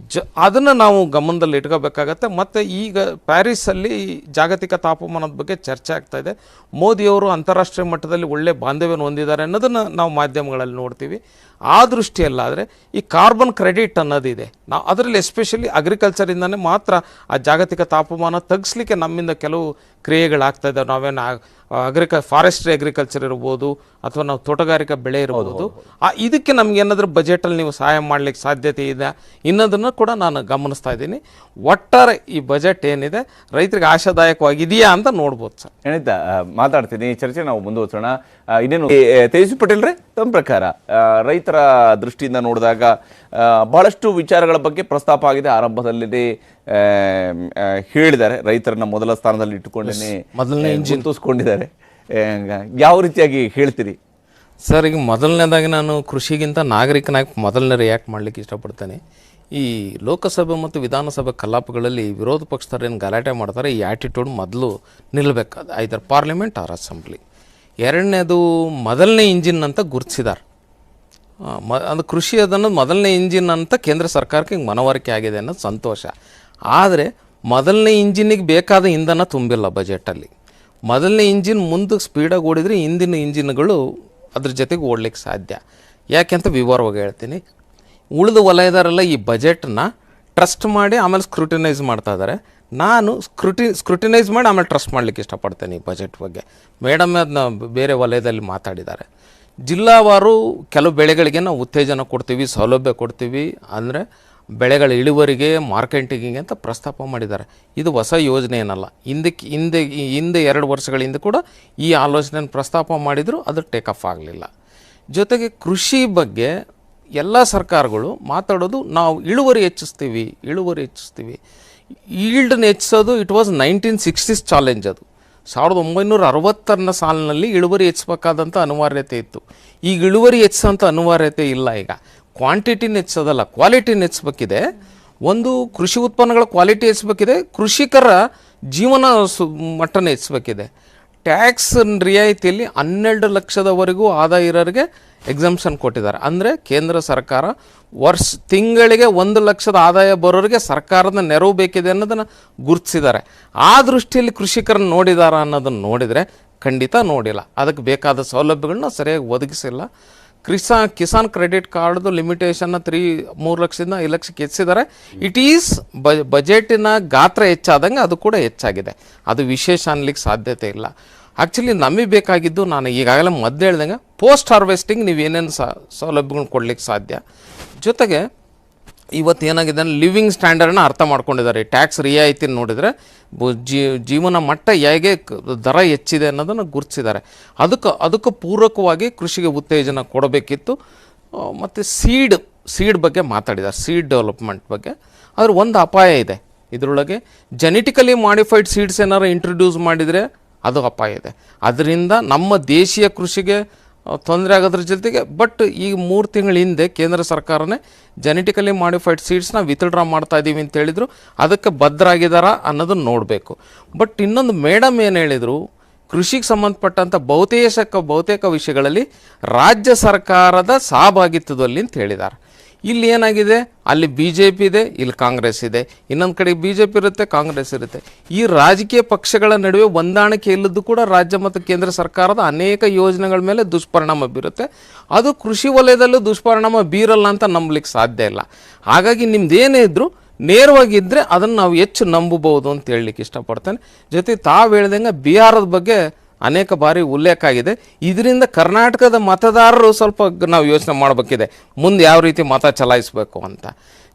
ಜ, ಅದನ್ನು ನಾವು ಗಮನದಲ್ಲಿ ಇಟ್ಕೋಬೇಕಾಗತ್ತೆ. ಮತ್ತು ಈಗ ಪ್ಯಾರಿಸಲ್ಲಿ ಜಾಗತಿಕ ತಾಪಮಾನದ ಬಗ್ಗೆ ಚರ್ಚೆ ಆಗ್ತಾ ಇದೆ. ಮೋದಿಯವರು ಅಂತಾರಾಷ್ಟ್ರೀಯ ಮಟ್ಟದಲ್ಲಿ ಒಳ್ಳೆ ಬಾಂಧವ್ಯವನ್ನು ಹೊಂದಿದ್ದಾರೆ ಅನ್ನೋದನ್ನು ನಾವು ಮಾಧ್ಯಮಗಳಲ್ಲಿ ನೋಡ್ತೀವಿ. ಆ ದೃಷ್ಟಿಯಲ್ಲಾದರೆ ಈ ಕಾರ್ಬನ್ ಕ್ರೆಡಿಟ್ ಅನ್ನೋದಿದೆ. ನಾವು ಅದರಲ್ಲಿ ಎಸ್ಪೆಷಲಿ ಅಗ್ರಿಕಲ್ಚರಿಂದನೇ ಮಾತ್ರ ಆ ಜಾಗತಿಕ ತಾಪಮಾನ ತಗ್ಸ್ಲಿಕ್ಕೆ ನಮ್ಮಿಂದ ಕೆಲವು ಕ್ರಿಯೆಗಳಾಗ್ತಾ ಇದ್ದಾವೆ. ನಾವೇನು ಅಗ್ರಿಕ ಫಾರೆಸ್ಟ್ರಿ ಅಗ್ರಿಕಲ್ಚರ್ ಇರ್ಬೋದು ಅಥವಾ ನಾವು ತೋಟಗಾರಿಕಾ ಬೆಳೆ ಇರ್ಬೋದು. ಆ ಇದಕ್ಕೆ ನಮ್ಗೆ ಏನಾದರೂ ಬಜೆಟಲ್ಲಿ ನೀವು ಸಹಾಯ ಮಾಡಲಿಕ್ಕೆ ಸಾಧ್ಯತೆ ಇದೆ? ಇನ್ನೋದನ್ನು ಕೂಡ ನಾನು ಗಮನಿಸ್ತಾ ಇದ್ದೀನಿ. ಒಟ್ಟಾರೆ ಈ ಬಜೆಟ್ ಏನಿದೆ? ರೈತರಿಗೆ ಆಶಾದಾಯಕವಾಗಿದೆಯಾ ಅಂತ ನೋಡ್ಬೋದು ಸರ್. ಖಂಡಿತ ಮಾತಾಡ್ತೀನಿ. ಈ ಚರ್ಚೆ ನಾವು ಮುಂದುವರ್ಸೋಣ. ಇನ್ನೇನು? ತೇಜಸ್ವಿ ಪಟೇಲ್ರೆ ತಮ್ಮ ಪ್ರಕಾರ ಆ, ರೈತರ ದೃಷ್ಟಿಯಿಂದ ನೋಡಿದಾಗ ಬಹಳಷ್ಟು ವಿಚಾರಗಳ ಬಗ್ಗೆ ಪ್ರಸ್ತಾಪ ಆಗಿದೆ. ಆರಂಭದಲ್ಲಿ ಹೇಳಿದ್ದಾರೆ. ರೈತರನ್ನ ಮೊದಲ ಸ್ಥಾನದಲ್ಲಿ ಇಟ್ಟುಕೊಂಡೇ ಮೊದಲನೇ ಚಿಂತಿಸ್ಕೊಂಡಿದ್ದಾರೆ ಯಾವ ರೀತಿಯಾಗಿ ಹೇಳ್ತೀರಿ? ಸರ್ ಈಗ ಮೊದಲನೇದಾಗಿ ನಾನು ಕೃಷಿಗಿಂತ ನಾಗರಿಕನಾಗಿ ಮೊದಲನೇ ರಿಯಾಕ್ಟ್ ಮಾಡಲಿಕ್ಕೆ ಇಷ್ಟಪಡ್ತೇನೆ. ಈ ಲೋಕಸಭೆ ಮತ್ತು ವಿಧಾನಸಭೆ ಕಲಾಪಗಳಲ್ಲಿ ವಿರೋಧ ಪಕ್ಷದವ್ರು ಏನು ಗಲಾಟೆ ಮಾಡ್ತಾರೆ ಈ ಆ್ಯಟಿಟ್ಯೂಡ್ ಮೊದಲು ನಿಲ್ಲಬೇಕಾದ ಐದರ್ ಪಾರ್ಲಿಮೆಂಟ್ ಆರ್ ಅಸೆಂಬ್ಲಿ. ಎರಡನೇದು ಮೊದಲನೇ ಇಂಜಿನ್ ಅಂತ ಗುರುತಿಸಿದ್ದಾರೆ ಮ, ಅದು ಕೃಷಿ ಅದನ್ನೋದು ಮೊದಲನೇ ಇಂಜಿನ್ ಅಂತ ಕೇಂದ್ರ ಸರ್ಕಾರಕ್ಕೆ ಹಿಂಗೆ ಮನವರಿಕೆ ಆಗಿದೆ ಅನ್ನೋದು ಸಂತೋಷ. ಆದರೆ ಮೊದಲನೇ ಇಂಜಿನಿಗೆ ಬೇಕಾದ ಇಂಧನ ತುಂಬಿಲ್ಲ ಬಜೆಟಲ್ಲಿ. ಮೊದಲನೇ ಇಂಜಿನ್ ಮುಂದಕ್ಕೆ ಸ್ಪೀಡಾಗಿ ಓಡಿದರೆ ಇಂದಿನ ಇಂಜಿನ್ಗಳು ಅದ್ರ ಜೊತೆಗೆ ಓಡಲಿಕ್ಕೆ ಸಾಧ್ಯ. ಯಾಕೆಂತ ವಿವರವಾಗಿ ಹೇಳ್ತೀನಿ. ಉಳಿದ ವಲಯದವರೆಲ್ಲ ಈ ಬಜೆಟ್ನ ಟ್ರಸ್ಟ್ ಮಾಡಿ ಆಮೇಲೆ ಸ್ಕ್ರೂಟಿನೈಸ್ ಮಾಡ್ತಾ ಇದ್ದಾರೆ ನಾನು ಸ್ಕ್ರೂಟಿ, ಸ್ಕ್ರೂಟಿನೈಸ್ ಮಾಡಿ ಆಮೇಲೆ ಟ್ರಸ್ಟ್ ಮಾಡಲಿಕ್ಕೆ ಇಷ್ಟಪಡ್ತೇನೆ ಈ ಬಜೆಟ್ ಬಗ್ಗೆ. ಮೇಡಮ್ ಅದನ್ನ ಬೇರೆ ವಲಯದಲ್ಲಿ ಮಾತಾಡಿದ್ದಾರೆ. ಜಿಲ್ಲಾವಾರು ಕೆಲವು ಬೆಳೆಗಳಿಗೆ ನಾವು ಉತ್ತೇಜನ ಕೊಡ್ತೀವಿ, ಸೌಲಭ್ಯ ಕೊಡ್ತೀವಿ. ಅಂದರೆ ಬೆಳೆಗಳ ಇಳುವರಿಗೆ, ಮಾರ್ಕೆಟಿಂಗಿಗೆ ಅಂತ ಪ್ರಸ್ತಾಪ ಮಾಡಿದ್ದಾರೆ. ಇದು ಹೊಸ ಯೋಜನೆ ಏನಲ್ಲ ಹಿಂದಕ್ಕೆ, ಹಿಂದೆ ಹಿಂದೆ ಎರಡು ವರ್ಷಗಳಿಂದ ಕೂಡ ಈ ಆಲೋಚನೆ ಪ್ರಸ್ತಾಪ ಮಾಡಿದರೂ, ಅದು ಟೇಕ್ ಆಫ್ ಆಗಲಿಲ್ಲ. ಜೊತೆಗೆ ಕೃಷಿ ಬಗ್ಗೆ ಎಲ್ಲ ಸರ್ಕಾರಗಳು ಮಾತಾಡೋದು, ನಾವು ಇಳುವರಿ ಹೆಚ್ಚಿಸ್ತೀವಿ ಇಳುವರಿ ಹೆಚ್ಚಿಸ್ತೀವಿ. ಈಲ್ಡನ್ನ ಹೆಚ್ಚಿಸೋದು it was nineteen sixties challenge ಅದು. ಸಾವಿರದ ಒಂಬೈನೂರ ಅರವತ್ತರನ ಸಾಲಿನಲ್ಲಿ ಇಳುವರಿ ಹೆಚ್ಚಬೇಕಾದಂಥ ಅನಿವಾರ್ಯತೆ ಇತ್ತು. ಈಗ ಇಳುವರಿ ಹೆಚ್ಚೋಂಥ ಅನಿವಾರ್ಯತೆ ಇಲ್ಲ ಈಗ. ಕ್ವಾಂಟಿಟಿನ ಹೆಚ್ಚೋದಲ್ಲ ಕ್ವಾಲಿಟಿನ ಹೆಚ್ಚಬೇಕಿದೆ ಒಂದು ಕೃಷಿ ಉತ್ಪನ್ನಗಳ ಕ್ವಾಲಿಟಿ ಹೆಚ್ಚಬೇಕಿದೆ ಕೃಷಿಕರ ಜೀವನ ಸು ಮಟ್ಟನ ಹೆಚ್ಚಬೇಕಿದೆ ಟ್ಯಾಕ್ಸ್ ರಿಯಾಯಿತಿಯಲ್ಲಿ ಹನ್ನೆರಡು ಲಕ್ಷದವರೆಗೂ ಆದಾಯ ಇರೋರಿಗೆ ಎಕ್ಸಮ್ಷನ್ ಕೊಟ್ಟಿದ್ದಾರೆ. ಅಂದರೆ ಕೇಂದ್ರ ಸರ್ಕಾರ ವರ್ಷ, ತಿಂಗಳಿಗೆ ಒಂದು ಲಕ್ಷದ ಆದಾಯ ಬರೋರಿಗೆ ಸರ್ಕಾರದ ನೆರವು ಬೇಕಿದೆ ಅನ್ನೋದನ್ನು ಗುರುತಿಸಿದ್ದಾರೆ. ಆ ದೃಷ್ಟಿಯಲ್ಲಿ ಕೃಷಿಕರನ್ನು ನೋಡಿದಾರ ಅನ್ನೋದನ್ನು ನೋಡಿದರೆ ಖಂಡಿತ ನೋಡಿಲ್ಲ. ಅದಕ್ಕೆ ಬೇಕಾದ ಸೌಲಭ್ಯಗಳನ್ನ ಸರಿಯಾಗಿ ಒದಗಿಸಿಲ್ಲ. ಕ್ರಿಸಾ ಕಿಸಾನ್ ಕ್ರೆಡಿಟ್ ಕಾರ್ಡ್ದು ಲಿಮಿಟೇಷನ್ನ ತ್ರೀ, ಮೂರು ಲಕ್ಷದಿಂದ ಐದು ಲಕ್ಷಕ್ಕೆ ಹೆಚ್ಚಿದ್ದಾರೆ ಇಟ್ ಈಸ್ ಬ, ಬಜೆಟಿನ ಗಾತ್ರ ಹೆಚ್ಚಾದಂಗೆ ಅದು ಕೂಡ ಹೆಚ್ಚಾಗಿದೆ. ಅದು ವಿಶೇಷ ಅನ್ಲಿಕ್ಕೆ ಸಾಧ್ಯತೆ ಇಲ್ಲ. ಆ್ಯಕ್ಚುಲಿ ನಮಗೆ ಬೇಕಾಗಿದ್ದು ನಾನು ಈಗಾಗಲೇ ಮದ್ದು ಹೇಳ್ದಂಗೆ ಪೋಸ್ಟ್ ಹಾರ್ವೆಸ್ಟಿಂಗ್ ನೀವು ಏನೇನು ಸೌಲಭ್ಯಗಳನ್ನ ಕೊಡ್ಲಿಕ್ಕೆ ಸಾಧ್ಯ. ಜೊತೆಗೆ ಇವತ್ತು ಏನಾಗಿದೆ ಅಂದರೆ ಲಿವಿಂಗ್ ಸ್ಟ್ಯಾಂಡರ್ಡ್ನ ಅರ್ಥ ಮಾಡ್ಕೊಂಡಿದ್ದಾರೆ. ಟ್ಯಾಕ್ಸ್ ರಿಯಾಯಿತಿ ನೋಡಿದರೆ ಜೀವನ ಮಟ್ಟ ಹೇಗೆ ದರ ಹೆಚ್ಚಿದೆ ಅನ್ನೋದನ್ನು ಗುರುತಿಸಿದ್ದಾರೆ. ಅದಕ್ಕೆ ಅದಕ್ಕೆ ಪೂರಕವಾಗಿ ಕೃಷಿಗೆ ಉತ್ತೇಜನ ಕೊಡಬೇಕಿತ್ತು. ಮತ್ತು ಸೀಡ್ ಸೀಡ್ ಬಗ್ಗೆ ಮಾತಾಡಿದ್ದಾರೆ. ಸೀಡ್ ಡೆವಲಪ್ಮೆಂಟ್ ಬಗ್ಗೆ. ಆದರೆ ಒಂದು ಅಪಾಯ ಇದೆ. ಇದರೊಳಗೆ ಜೆನೆಟಿಕಲಿ ಮಾಡಿಫೈಡ್ ಸೀಡ್ಸ್ ಏನಾರು ಇಂಟ್ರೊಡ್ಯೂಸ್ ಮಾಡಿದರೆ ಅದು ಅಪಾಯ ಇದೆ. ಅದರಿಂದ ನಮ್ಮ ದೇಶೀಯ ಕೃಷಿಗೆ ತೊಂದರೆ ಆಗೋದ್ರ ಜೊತೆಗೆ ಬಟ್ ಈಗ ಮೂರು ತಿಂಗಳ ಹಿಂದೆ ಕೇಂದ್ರ ಸರ್ಕಾರನೇ ಜೆನೆಟಿಕಲಿ ಮಾಡಿಫೈಡ್ ಸೀಡ್ಸ್ನ ವಿತ್ಡ್ರಾ ಮಾಡ್ತಾ ಇದ್ದೀವಿ ಅಂತ ಹೇಳಿದರು. ಅದಕ್ಕೆ ಭದ್ರಾಗಿದಾರ ಅನ್ನೋದನ್ನು ನೋಡಬೇಕು. ಬಟ್ ಇನ್ನೊಂದು ಮೇಡಮ್ ಏನು ಹೇಳಿದರು, ಕೃಷಿಗೆ ಸಂಬಂಧಪಟ್ಟಂಥ ಬಹುತೇಕ ಬಹುತೇಕ ವಿಷಯಗಳಲ್ಲಿ ರಾಜ್ಯ ಸರ್ಕಾರದ ಸಹಭಾಗಿತ್ವದಲ್ಲಿ ಅಂತ ಹೇಳಿದ್ದಾರೆ ಇಲ್ಲಿ ಏನಾಗಿದೆ? ಅಲ್ಲಿ ಬಿ ಜೆ ಪಿ ಇದೆ, ಇಲ್ಲಿ ಕಾಂಗ್ರೆಸ್ ಇದೆ. ಇನ್ನೊಂದು ಕಡೆ ಬಿ ಜೆ ಪಿ ಇರುತ್ತೆ, ಕಾಂಗ್ರೆಸ್ ಇರುತ್ತೆ. ಈ ರಾಜಕೀಯ ಪಕ್ಷಗಳ ನಡುವೆ ಹೊಂದಾಣಿಕೆ ಇಲ್ಲದ್ದು ಕೂಡ ರಾಜ್ಯ ಮತ್ತು ಕೇಂದ್ರ ಸರ್ಕಾರದ ಅನೇಕ ಯೋಜನೆಗಳ ಮೇಲೆ ದುಷ್ಪರಿಣಾಮ ಬೀರುತ್ತೆ. ಅದು ಕೃಷಿ ವಲಯದಲ್ಲೂ ದುಷ್ಪರಿಣಾಮ ಬೀರಲ್ಲ ಅಂತ ನಂಬಲಿಕ್ಕೆ ಸಾಧ್ಯ ಇಲ್ಲ. ಹಾಗಾಗಿ ನಿಮ್ದೇನೇ ಇದ್ದರೂ ನೇರವಾಗಿದ್ದರೆ ಅದನ್ನು ನಾವು ಹೆಚ್ಚು ನಂಬಬಹುದು ಅಂತ ಹೇಳಲಿಕ್ಕೆ ಇಷ್ಟಪಡ್ತೇನೆ. ಜೊತೆ ತಾವು ಹೇಳ್ದಂಗೆ ಬಿಹಾರದ ಬಗ್ಗೆ ಅನೇಕ ಬಾರಿ ಉಲ್ಲೇಖ ಆಗಿದೆ. ಇದರಿಂದ ಕರ್ನಾಟಕದ ಮತದಾರರು ಸ್ವಲ್ಪ ನಾವು ಯೋಚನೆ ಮಾಡಬೇಕಿದೆ. ಮುಂದೆ ಯಾವ ರೀತಿ ಮತ ಚಲಾಯಿಸಬೇಕು ಅಂತ.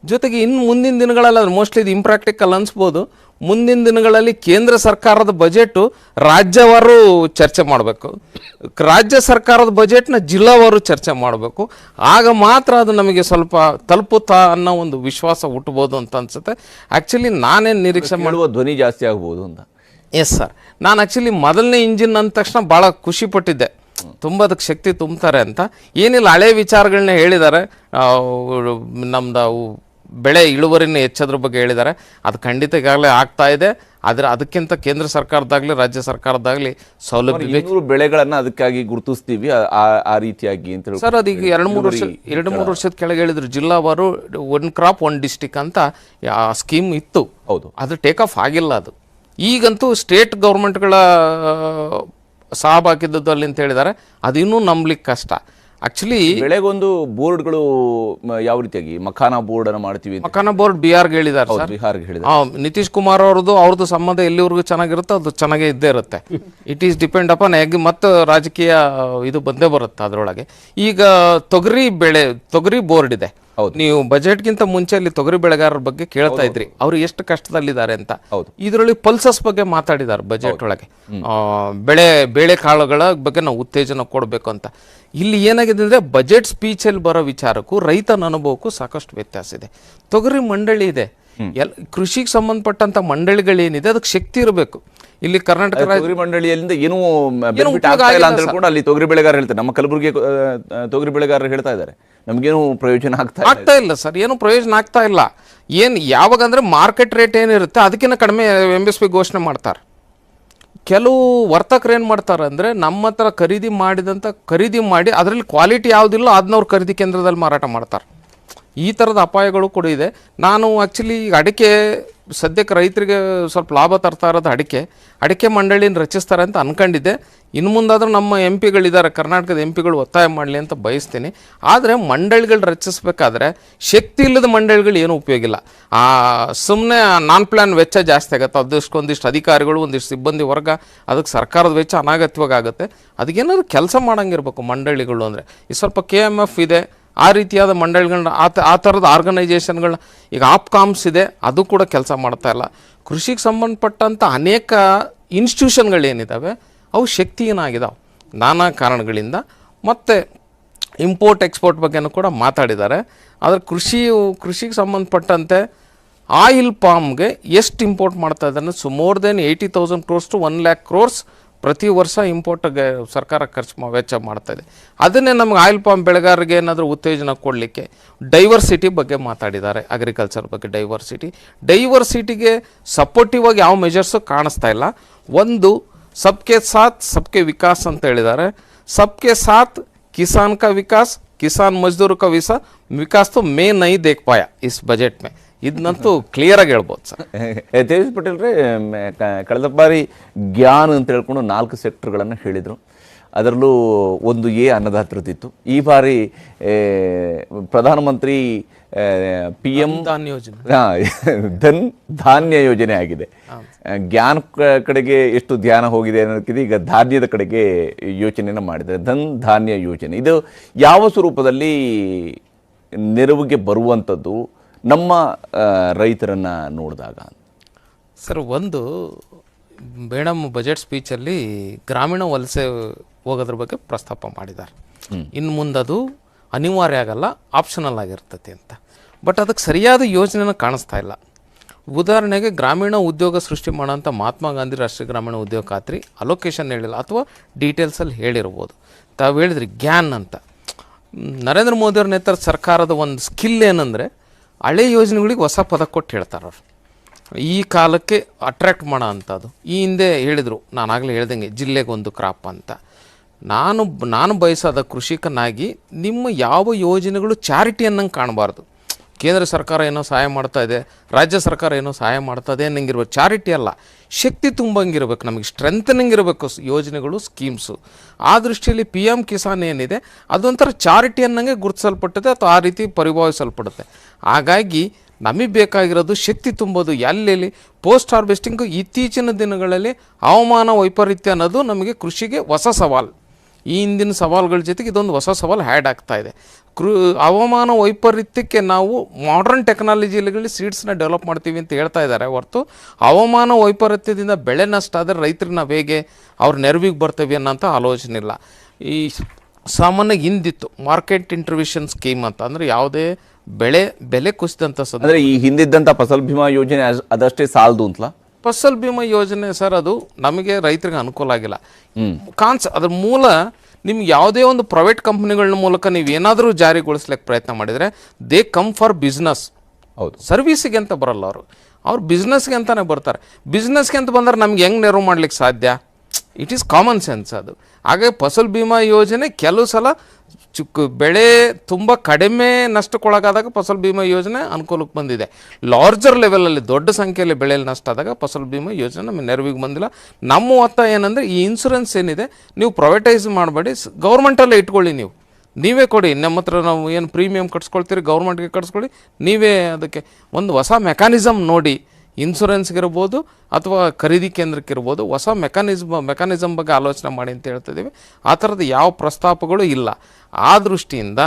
ಜೊತೆಗೆ ಇನ್ನು ಮುಂದಿನ ದಿನಗಳಲ್ಲಿ ಮೋಸ್ಟ್ಲಿ ಇದು ಇಂಪ್ರಾಕ್ಟಿಕಲ್ ಅನಿಸ್ಬೋದು. ಮುಂದಿನ ದಿನಗಳಲ್ಲಿ ಕೇಂದ್ರ ಸರ್ಕಾರದ ಬಜೆಟು ರಾಜ್ಯವಾರು ಚರ್ಚೆ ಮಾಡಬೇಕು. ರಾಜ್ಯ ಸರ್ಕಾರದ ಬಜೆಟ್ನ ಜಿಲ್ಲಾವರು ಚರ್ಚೆ ಮಾಡಬೇಕು. ಆಗ ಮಾತ್ರ ಅದು ನಮಗೆ ಸ್ವಲ್ಪ ತಲುಪುತ್ತಾ ಅನ್ನೋ ಒಂದು ವಿಶ್ವಾಸ ಹುಟ್ಟಬೋದು ಅಂತ ಅನ್ಸುತ್ತೆ. ಆ್ಯಕ್ಚುಲಿ ನಾನೇನು ನಿರೀಕ್ಷೆ ಮಾಡುವ ಧ್ವನಿ ಜಾಸ್ತಿ ಆಗ್ಬೋದು ಅಂತ. ಎಸ್ ಸರ್ ನಾನು ಆ್ಯಕ್ಚುಲಿ ಮೊದಲನೇ ಇಂಜಿನ್ ಅಂದ ತಕ್ಷಣ ಭಾಳ ಖುಷಿ ಪಟ್ಟಿದ್ದೆ. ತುಂಬ ಅದಕ್ಕೆ ಶಕ್ತಿ ತುಂಬ್ತಾರೆ ಅಂತ. ಏನಿಲ್ಲ ಹಳೆ ವಿಚಾರಗಳನ್ನ ಹೇಳಿದ್ದಾರೆ ನಮ್ದು ಬೆಳೆ ಇಳುವರಿನ ಹೆಚ್ಚೋದ್ರ ಬಗ್ಗೆ ಹೇಳಿದ್ದಾರೆ ಅದು ಖಂಡಿತ ಈಗಾಗಲೇ ಆಗ್ತಾ ಇದೆ. ಆದರೆ ಅದಕ್ಕಿಂತ ಕೇಂದ್ರ ಸರ್ಕಾರದಾಗಲಿ ರಾಜ್ಯ ಸರ್ಕಾರದಾಗಲಿ ಸೌಲಭ್ಯ ಬೆಳೆಗಳನ್ನು ಅದಕ್ಕಾಗಿ ಗುರುತಿಸ್ತೀವಿ. ಆ- ರೀತಿಯಾಗಿ ಅಂತ ಹೇಳಿ ಸರ್ ಅದೀಗ ಎರಡು ಮೂರು ವರ್ಷ ಎರಡು ಮೂರು ವರ್ಷದ ಕೆಳಗೆ ಹೇಳಿದ್ರು ಜಿಲ್ಲಾವಾರು ಒನ್ ಕ್ರಾಪ್ ಒನ್ ಡಿಸ್ಟಿಕ್ ಅಂತ ಸ್ಕೀಮ್ ಇತ್ತು. ಹೌದು. ಅದು ಟೇಕ್ ಆಫ್ ಆಗಿಲ್ಲ ಅದು. ಈಗಂತೂ ಸ್ಟೇಟ್ ಗೌರ್ಮೆಂಟ್ಗಳ ಸಾಬ್ ಹಾಕಿದ್ದದ್ದು ಅಲ್ಲಿ ಅಂತ ಹೇಳಿದ್ದಾರೆ. ಅದು ಇನ್ನೂ ನಂಬಲಿಕ್ಕೆ ಕಷ್ಟ. ಆಕ್ಚುಲಿ ಬೆಳೆಗೊಂದು ಬೋರ್ಡ್ಗಳು ಯಾವ ರೀತಿಯಾಗಿ? ಮಖಾನ ಬೋರ್ಡ್ ಅನ್ನು ಮಾಡ್ತೀವಿ ಮಖಾನ ಬೋರ್ಡ್ ಬಿಹಾರ್ಗೆ ಹೇಳಿದ್ದಾರೆ ಬಿಹಾರ್ಗೆ ಹೇಳಿದ್ದಾರೆ. ನಿತೀಶ್ ಕುಮಾರ್ ಅವ್ರದ್ದು ಅವ್ರದ್ದು ಸಂಬಂಧ ಎಲ್ಲಿವರೆಗೂ ಚೆನ್ನಾಗಿರುತ್ತೋ ಅದು ಚೆನ್ನಾಗೇ ಇದ್ದೇ ಇರುತ್ತೆ. ಇಟ್ ಈಸ್ ಡಿಪೆಂಡ್ ಅಪಾನ್ ಹೇಗೆ ಮತ್ತು ರಾಜಕೀಯ ಇದು ಬಂದೇ ಬರುತ್ತೆ ಅದರೊಳಗೆ. ಈಗ ತೊಗರಿ ಬೆಳೆ ತೊಗರಿ ಬೋರ್ಡ್ ಇದೆ. ನೀವು ಬಜೆಟ್ಗಿಂತ ಮುಂಚೆ ಅಲ್ಲಿ ತೊಗರಿ ಬೆಳೆಗಾರರ ಬಗ್ಗೆ ಕೇಳ್ತಾ ಇದ್ರಿ. ಅವ್ರು ಎಷ್ಟು ಕಷ್ಟದಲ್ಲಿದ್ದಾರೆ ಅಂತ. ಇದರಲ್ಲಿ ಪಲ್ಸಸ್ ಬಗ್ಗೆ ಮಾತಾಡಿದ್ದಾರೆ ಬಜೆಟ್ ಒಳಗೆ. ಬೆಳೆ ಬೇಳೆ ಕಾಳುಗಳ ಬಗ್ಗೆ ನಾವು ಉತ್ತೇಜನ ಕೊಡಬೇಕು ಅಂತ. ಇಲ್ಲಿ ಏನಾಗಿದೆ ಅಂದ್ರೆ ಬಜೆಟ್ ಸ್ಪೀಚಲ್ಲಿ ಬರೋ ವಿಚಾರಕ್ಕೂ ರೈತನ ಅನುಭವಕ್ಕೂ ಸಾಕಷ್ಟು ವ್ಯತ್ಯಾಸ ಇದೆ. ತೊಗರಿ ಮಂಡಳಿ ಇದೆ. ಎಲ್ ಕೃಷಿಗೆ ಸಂಬಂಧಪಟ್ಟಂತ ಮಂಡಳಿಗಳೇನಿದೆ ಅದಕ್ಕೆ ಶಕ್ತಿ ಇರಬೇಕು. ಇಲ್ಲಿ ಕರ್ನಾಟಕ ತೊಗರಿ ಮಂಡಳಿಯಿಂದ ಏನೂ ಬೆನಿಫಿಟ್ ಆಗ್ತಾ ಇಲ್ಲ ಅಂತ ಹೇಳ್ಕೊಂಡು ಅಲ್ಲಿ ತೊಗರಿ ಬೆಳೆಗಾರ ಹೇಳ್ತಾರೆ. ನಮ್ಮ ಕಲಬುರಗಿ ತೊಗರಿ ಬೆಳೆಗಾರರು ಹೇಳ್ತಾ ಇದ್ದಾರೆ. ನಮಗೇನು ಪ್ರಯೋಜನ ಆಗ್ತಾ ಆಗ್ತಾ ಇಲ್ಲ ಸರ್. ಏನು ಪ್ರಯೋಜನ ಆಗ್ತಾ ಇಲ್ಲ. ಏನು ಯಾವಾಗ ಅಂದ್ರೆ ಮಾರ್ಕೆಟ್ ರೇಟ್ ಏನಿರುತ್ತೆ ಅದಕ್ಕಿಂತ ಕಡಿಮೆ ಎಂ ಎಸ್ ಪಿ ಘೋಷಣೆ ಮಾಡ್ತಾರೆ. ಕೆಲವು ವರ್ತಕರು ಏನು ಮಾಡ್ತಾರೆ ಅಂದರೆ ನಮ್ಮ ಹತ್ರ ಖರೀದಿ ಮಾಡಿದಂಥ ಖರೀದಿ ಮಾಡಿ ಅದರಲ್ಲಿ ಕ್ವಾಲಿಟಿ ಯಾವುದಿಲ್ಲ ಅದನ್ನ ಅವ್ರು ಖರೀದಿ ಕೇಂದ್ರದಲ್ಲಿ ಮಾರಾಟ ಮಾಡ್ತಾರೆ. ಈ ಥರದ ಅಪಾಯಗಳು ಕೂಡ ಇದೆ. ನಾನು ಆ್ಯಕ್ಚುಲಿ ಈಗ ಅಡಿಕೆ, ಸದ್ಯಕ್ಕೆ ರೈತರಿಗೆ ಸ್ವಲ್ಪ ಲಾಭ ತರ್ತಾ ಇರೋದು ಅಡಿಕೆ. ಅಡಿಕೆ ಮಂಡಳಿನ ರಚಿಸ್ತಾರೆ ಅಂತ ಅನ್ಕೊಂಡಿದ್ದೆ. ಇನ್ನು ಮುಂದಾದರೂ ನಮ್ಮ ಎಂ ಪಿಗಳಿದ್ದಾರೆ ಕರ್ನಾಟಕದ ಎಂ ಪಿಗಳು ಒತ್ತಾಯ ಮಾಡಲಿ ಅಂತ ಬಯಸ್ತೀನಿ. ಆದರೆ ಮಂಡಳಿಗಳು ರಚಿಸಬೇಕಾದ್ರೆ ಶಕ್ತಿ ಇಲ್ಲದ ಮಂಡಳಿಗಳು ಏನೂ ಉಪಯೋಗಿಲ್ಲ ಆ ಸುಮ್ಮನೆ ನಾನ್ ಪ್ಲ್ಯಾನ್ ವೆಚ್ಚ ಜಾಸ್ತಿ ಆಗುತ್ತೆ. ಅದಷ್ಟು ಒಂದಿಷ್ಟು ಅಧಿಕಾರಿಗಳು, ಒಂದಿಷ್ಟು ಸಿಬ್ಬಂದಿ ವರ್ಗ, ಅದಕ್ಕೆ ಸರ್ಕಾರದ ವೆಚ್ಚ ಅನಾಗತ್ಯವಾಗಿ ಆಗುತ್ತೆ. ಅದಕ್ಕೇನಾದ್ರು ಕೆಲಸ ಮಾಡೋಂಗಿರ್ಬೇಕು ಮಂಡಳಿಗಳು ಅಂದರೆ. ಈ ಸ್ವಲ್ಪ ಕೆ ಎಂ ಎಫ್ ಇದೆ. ಆ ರೀತಿಯಾದ ಮಂಡಳಿಗಳನ್ನ, ಆ ಆ ಥರದ ಆರ್ಗನೈಜೇಷನ್ಗಳನ್ನ ಈಗ ಆಪ್ಕಾಮ್ಸ್ ಇದೆ, ಅದು ಕೂಡ ಕೆಲಸ ಮಾಡ್ತಾ ಇಲ್ಲ. ಕೃಷಿಗೆ ಸಂಬಂಧಪಟ್ಟಂಥ ಅನೇಕ ಇನ್ಸ್ಟಿಟ್ಯೂಷನ್ಗಳೇನಿದ್ದಾವೆ ಅವು ಶಕ್ತಿಯನ್ನಾಗಿದ್ದಾವೆ ನಾನಾ ಕಾರಣಗಳಿಂದ. ಮತ್ತು ಇಂಪೋರ್ಟ್ ಎಕ್ಸ್ಪೋರ್ಟ್ ಬಗ್ಗೆನೂ ಕೂಡ ಮಾತಾಡಿದ್ದಾರೆ. ಆದರೆ ಕೃಷಿ ಕೃಷಿಗೆ ಸಂಬಂಧಪಟ್ಟಂತೆ ಆಯಿಲ್ ಪಾಮ್ಗೆ ಎಷ್ಟು ಇಂಪೋರ್ಟ್ ಮಾಡ್ತಾ ಇದ್ದಾರೆ so more than eighty thousand crores to one lakh crores ಪ್ರತಿ ವರ್ಷ ಇಂಪೋರ್ಟ್ಗೆ ಸರ್ಕಾರ ಖರ್ಚು ವೆಚ್ಚ ಮಾಡ್ತಾ ಇದೆ. ಅದನ್ನೇ ನಮ್ಗೆ ಆಯಿಲ್ ಪಾಮ್ ಬೆಳೆಗಾರರಿಗೆ ಏನಾದರೂ ಉತ್ತೇಜನ ಕೊಡಲಿಕ್ಕೆ ಡೈವರ್ಸಿಟಿ ಬಗ್ಗೆ ಮಾತಾಡಿದ್ದಾರೆ. ಅಗ್ರಿಕಲ್ಚರ್ ಬಗ್ಗೆ ಡೈವರ್ಸಿಟಿ ಡೈವರ್ಸಿಟಿಗೆ ಸಪೋರ್ಟಿವ್ ಆಗಿ ಯಾವ ಮೆಜರ್ಸು ಕಾಣಿಸ್ತಾ ಇಲ್ಲ. ಒಂದು, ಸಬ್ಕೆ ಸಾಥ್, ಸಬ್ಕೆ ವಿಕಾಸ್ ಅಂತ ಹೇಳಿದ್ದಾರೆ. ಸಬ್ಕೆ ಸಾಥ್, ಕಿಸಾನ್ ಕ ವಿಕಾಸ್, ಕಿಸಾನ್ ಮಜ್ದೂರ್ ಕ ವಿಸಾ ವಿಕಾಸ್ ತು ಮೇ ನೈ ದೇಖ್ ಪಾಯ ಇಸ್ ಬಜೆಟ್ ಮೇ. ಇದನ್ನಂತೂ ಕ್ಲಿಯರ್ ಆಗಿ ಹೇಳ್ಬೋದು ಸರ್. ತೇಜಸ್ ಪಟೇಲ್ ರೀ ಕಳೆದ ಬಾರಿ ಜ್ಞಾನ್ ಅಂತ ಹೇಳ್ಕೊಂಡು ನಾಲ್ಕು ಸೆಕ್ಟರ್ಗಳನ್ನು ಹೇಳಿದರು. ಅದರಲ್ಲೂ ಒಂದು ಎ ಅನ್ನದಾತೃದಿತ್ತು ಈ ಬಾರಿ ಪ್ರಧಾನಮಂತ್ರಿ ಪಿ ಎಂ ಧಾನ್ಯ ಯೋಜನೆ. ಧನ್ ಧಾನ್ಯ ಯೋಜನೆ ಆಗಿದೆ. ಜ್ಞಾನ ಕಡೆಗೆ ಎಷ್ಟು ಧ್ಯಾನ ಹೋಗಿದೆ ಅನ್ನೋದಕ್ಕಿಂತ ಈಗ ಧಾನ್ಯದ ಕಡೆಗೆ ಯೋಚನೆಯನ್ನು ಮಾಡಿದ್ದಾರೆ ಧನ್ ಧಾನ್ಯ ಯೋಜನೆ. ಇದು ಯಾವ ಸ್ವರೂಪದಲ್ಲಿ ನೆರವಿಗೆ ಬರುವಂಥದ್ದು? ನಮ್ಮ ರೈತರನ್ನು ನೋಡಿದಾಗ. ಸರ್ ಒಂದು ಮೇಡಮ್ ಬಜೆಟ್ ಸ್ಪೀಚಲ್ಲಿ ಗ್ರಾಮೀಣ ವಲಸೆ ಹೋಗೋದ್ರ ಬಗ್ಗೆ ಪ್ರಸ್ತಾಪ ಮಾಡಿದ್ದಾರೆ. ಇನ್ನು ಮುಂದದು ಅನಿವಾರ್ಯ ಆಗಲ್ಲ ಆಪ್ಷನಲ್ ಆಗಿರ್ತದೆ ಅಂತ. ಬಟ್ ಅದಕ್ಕೆ ಸರಿಯಾದ ಯೋಜನೆನ ಕಾಣಿಸ್ತಾ ಇಲ್ಲ. ಉದಾಹರಣೆಗೆ ಗ್ರಾಮೀಣ ಉದ್ಯೋಗ ಸೃಷ್ಟಿ ಮಾಡೋಂಥ ಮಹಾತ್ಮ ಗಾಂಧಿ ರಾಷ್ಟ್ರೀಯ ಗ್ರಾಮೀಣ ಉದ್ಯೋಗ ಖಾತ್ರಿ ಅಲೋಕೇಶನ್ ಹೇಳಿಲ್ಲ ಅಥವಾ ಡೀಟೇಲ್ಸಲ್ಲಿ ಹೇಳಿರ್ಬೋದು. ತಾವು ಹೇಳಿದ್ರಿ ಗ್ಯಾನ್ ಅಂತ. ನರೇಂದ್ರ ಮೋದಿಯವ್ರ ನೇತೃತ್ವದ ಸರ್ಕಾರದ ಒಂದು ಸ್ಕಿಲ್ ಏನಂದರೆ ಹಳೆ ಯೋಜನೆಗಳಿಗೆ ಹೊಸ ಪದ ಕೊಟ್ಟು ಹೇಳ್ತಾರೆ ಅವ್ರು. ಈ ಕಾಲಕ್ಕೆ ಅಟ್ರ್ಯಾಕ್ಟ್ ಮಾಡೋ ಅಂಥದ್ದು ಈ ಹಿಂದೆ ಹೇಳಿದರು, ನಾನು ಆಗಲೇ ಹೇಳ್ದಂಗೆ ಜಿಲ್ಲೆಗೊಂದು ಕ್ರಾಪ್ ಅಂತ. ನಾನು ನಾನು ಬಯಸಾದ ಕೃಷಿಕನಾಗಿ ನಿಮ್ಮ ಯಾವ ಯೋಜನೆಗಳು ಚಾರಿಟಿ ಅನ್ನಂಗೆ ಕಾಣಬಾರ್ದು. ಕೇಂದ್ರ ಸರ್ಕಾರ ಏನೋ ಸಹಾಯ ಮಾಡ್ತಾ ಇದೆ, ರಾಜ್ಯ ಸರ್ಕಾರ ಏನೋ ಸಹಾಯ ಮಾಡ್ತಾ ಇದೆ ಅನ್ನಂಗಿರುವ ಚಾರಿಟಿ ಅಲ್ಲ. ಶಕ್ತಿ ತುಂಬಂಗಿರಬೇಕು, ನಮಗೆ ಸ್ಟ್ರೆಂಥನಿಂಗ್ ಇರಬೇಕು ಯೋಜನೆಗಳು ಸ್ಕೀಮ್ಸು ಆ ದೃಷ್ಟಿಯಲ್ಲಿ ಪಿ ಎಂ ಕಿಸಾನ್ ಏನಿದೆ, ಅದೊಂಥರ ಚಾರಿಟಿ ಅನ್ನಂಗೆ ಗುರುತಿಸಲ್ಪಟ್ಟಿದೆ ಅಥವಾ ಆ ರೀತಿ ಪರಿಭಾವಿಸಲ್ಪಡುತ್ತೆ. ಹಾಗಾಗಿ ನಮಗೆ ಬೇಕಾಗಿರೋದು ಶಕ್ತಿ ತುಂಬೋದು, ಎಲ್ಲೆಲ್ಲಿ ಪೋಸ್ಟ್ ಹಾರ್ವೆಸ್ಟಿಂಗು ಇತ್ತೀಚಿನ ದಿನಗಳಲ್ಲಿ ಹವಾಮಾನ ವೈಪರೀತ್ಯ ಅನ್ನೋದು ನಮಗೆ ಕೃಷಿಗೆ ಹೊಸ ಸವಾಲು. ಈ ಹಿಂದಿನ ಸವಾಲುಗಳ ಜೊತೆಗೆ ಇದೊಂದು ಹೊಸ ಸವಾಲು ಆ್ಯಡ್ ಆಗ್ತಾ ಇದೆ. ಕೃ, ಹವಾಮಾನ ವೈಪರೀತ್ಯಕ್ಕೆ ನಾವು ಮಾಡರ್ನ್ ಟೆಕ್ನಾಲಜಿಗಳಲ್ಲಿ ಸೀಡ್ಸ್ನ ಡೆವಲಪ್ ಮಾಡ್ತೀವಿ ಅಂತ ಹೇಳ್ತಾ ಇದ್ದಾರೆ. ಹೊರತು ಹವಾಮಾನ ವೈಪರೀತ್ಯದಿಂದ ಬೆಳೆ ನಷ್ಟ ಆದರೆ ರೈತರು ನಾವು ಹೇಗೆ ಅವ್ರ ನೆರವಿಗೆ ಬರ್ತೇವೆ ಅನ್ನೋಂಥ ಆಲೋಚನೆ ಇಲ್ಲ. ಈ ಸಾಮಾನ್ಯ ಹಿಂದಿತ್ತು ಮಾರ್ಕೆಟ್ ಇಂಟರ್ವಿಷನ್ ಸ್ಕೀಮ್ ಅಂತ. ಅಂದರೆ ಯಾವುದೇ ಬೆಳೆ, ಬೆಲೆ ಕುಸಿದಂಥ ಸಂದರ್ಭ ಈ ಹಿಂದಿದ್ದಂಥ ಫಸಲ್ ಭೀಮಾ ಯೋಜನೆ ಅದಷ್ಟೇ ಸಾಲದು ಅಂತಲಾ? ಫಸಲ್ ಬಿಮಾ ಯೋಜನೆ ಸರ್ ಅದು ನಮಗೆ ರೈತರಿಗೆ ಅನುಕೂಲ ಆಗಿಲ್ಲ. ಕಾನ್ಸ್ ಅದ್ರ ಮೂಲ ನಿಮ್ಗೆ ಯಾವುದೇ ಒಂದು ಪ್ರೈವೇಟ್ ಕಂಪ್ನಿಗಳ ಮೂಲಕ ನೀವು ಏನಾದರೂ ಜಾರಿಗೊಳಿಸ್ಲಿಕ್ಕೆ ಪ್ರಯತ್ನ ಮಾಡಿದರೆ ದೇ ಕಮ್ ಫಾರ್ ಬಿಸ್ನೆಸ್. ಹೌದು. ಸರ್ವಿಸಿಗೆ ಅಂತ ಬರಲ್ಲ ಅವರು. ಅವ್ರು ಬಿಸ್ನೆಸ್ಗೆ ಅಂತಲೇ ಬರ್ತಾರೆ. ಬಿಸ್ನೆಸ್ಗೆ ಅಂತ ಬಂದ್ರೆ ನಮ್ಗೆ ಹೆಂಗೆ ನೆರವು ಮಾಡ್ಲಿಕ್ಕೆ ಸಾಧ್ಯ? ಇಟ್ ಈಸ್ ಕಾಮನ್ ಸೆನ್ಸ್ ಅದು. ಹಾಗೆ ಫಸಲ್ ಬಿಮಾ ಯೋಜನೆ ಕೆಲವು ಸಲ ಚಿಕ್ಕ ಬೆಳೆ ತುಂಬ ಕಡಿಮೆ ನಷ್ಟಕ್ಕೊಳಗಾದಾಗ ಫಸಲ್ ಬಿಮಾ ಯೋಜನೆ ಅನುಕೂಲಕ್ಕೆ ಬಂದಿದೆ. ಲಾರ್ಜರ್ ಲೆವೆಲಲ್ಲಿ ದೊಡ್ಡ ಸಂಖ್ಯೆಯಲ್ಲಿ ಬೆಳೆಯಲ್ಲಿ ನಷ್ಟ ಆದಾಗ ಫಸಲ್ ಬಿಮಾ ಯೋಜನೆ ನಮಗೆ ನೆರವಿಗೆ ಬಂದಿಲ್ಲ. ನಮ್ಮ ಒತ್ತ ಏನಂದರೆ ಈ ಇನ್ಸೂರೆನ್ಸ್ ಏನಿದೆ ನೀವು ಪ್ರೈವೇಟೈಸ್ ಮಾಡಬೇಡಿ. ಗೌರ್ಮೆಂಟಲ್ಲೇ ಇಟ್ಕೊಳ್ಳಿ ನೀವು. ನೀವೇ ಕೊಡಿ. ನಮ್ಮ ಹತ್ರ ನಾವು ಏನು ಪ್ರೀಮಿಯಂ ಕಟ್ಸ್ಕೊಳ್ತೀರಿ ಗೌರ್ಮೆಂಟ್ಗೆ ಕಟ್ಸ್ಕೊಳ್ಳಿ. ನೀವೇ ಅದಕ್ಕೆ ಒಂದು ಹೊಸ ಮೆಕ್ಯಾನಿಸಮ್ ನೋಡಿ ಇನ್ಸೂರೆನ್ಸ್ಗಿರ್ಬೋದು ಅಥವಾ ಖರೀದಿ ಕೇಂದ್ರಕ್ಕಿರ್ಬೋದು ಹೊಸ ಮೆಕಾನಿಸಮ್ ಮೆಕಾನಿಸಮ್ ಬಗ್ಗೆ ಆಲೋಚನೆ ಮಾಡಿ ಅಂತ ಹೇಳ್ತಿದ್ದೀವಿ. ಆ ಥರದ ಯಾವ ಪ್ರಸ್ತಾಪಗಳು ಇಲ್ಲ. ಆ ದೃಷ್ಟಿಯಿಂದ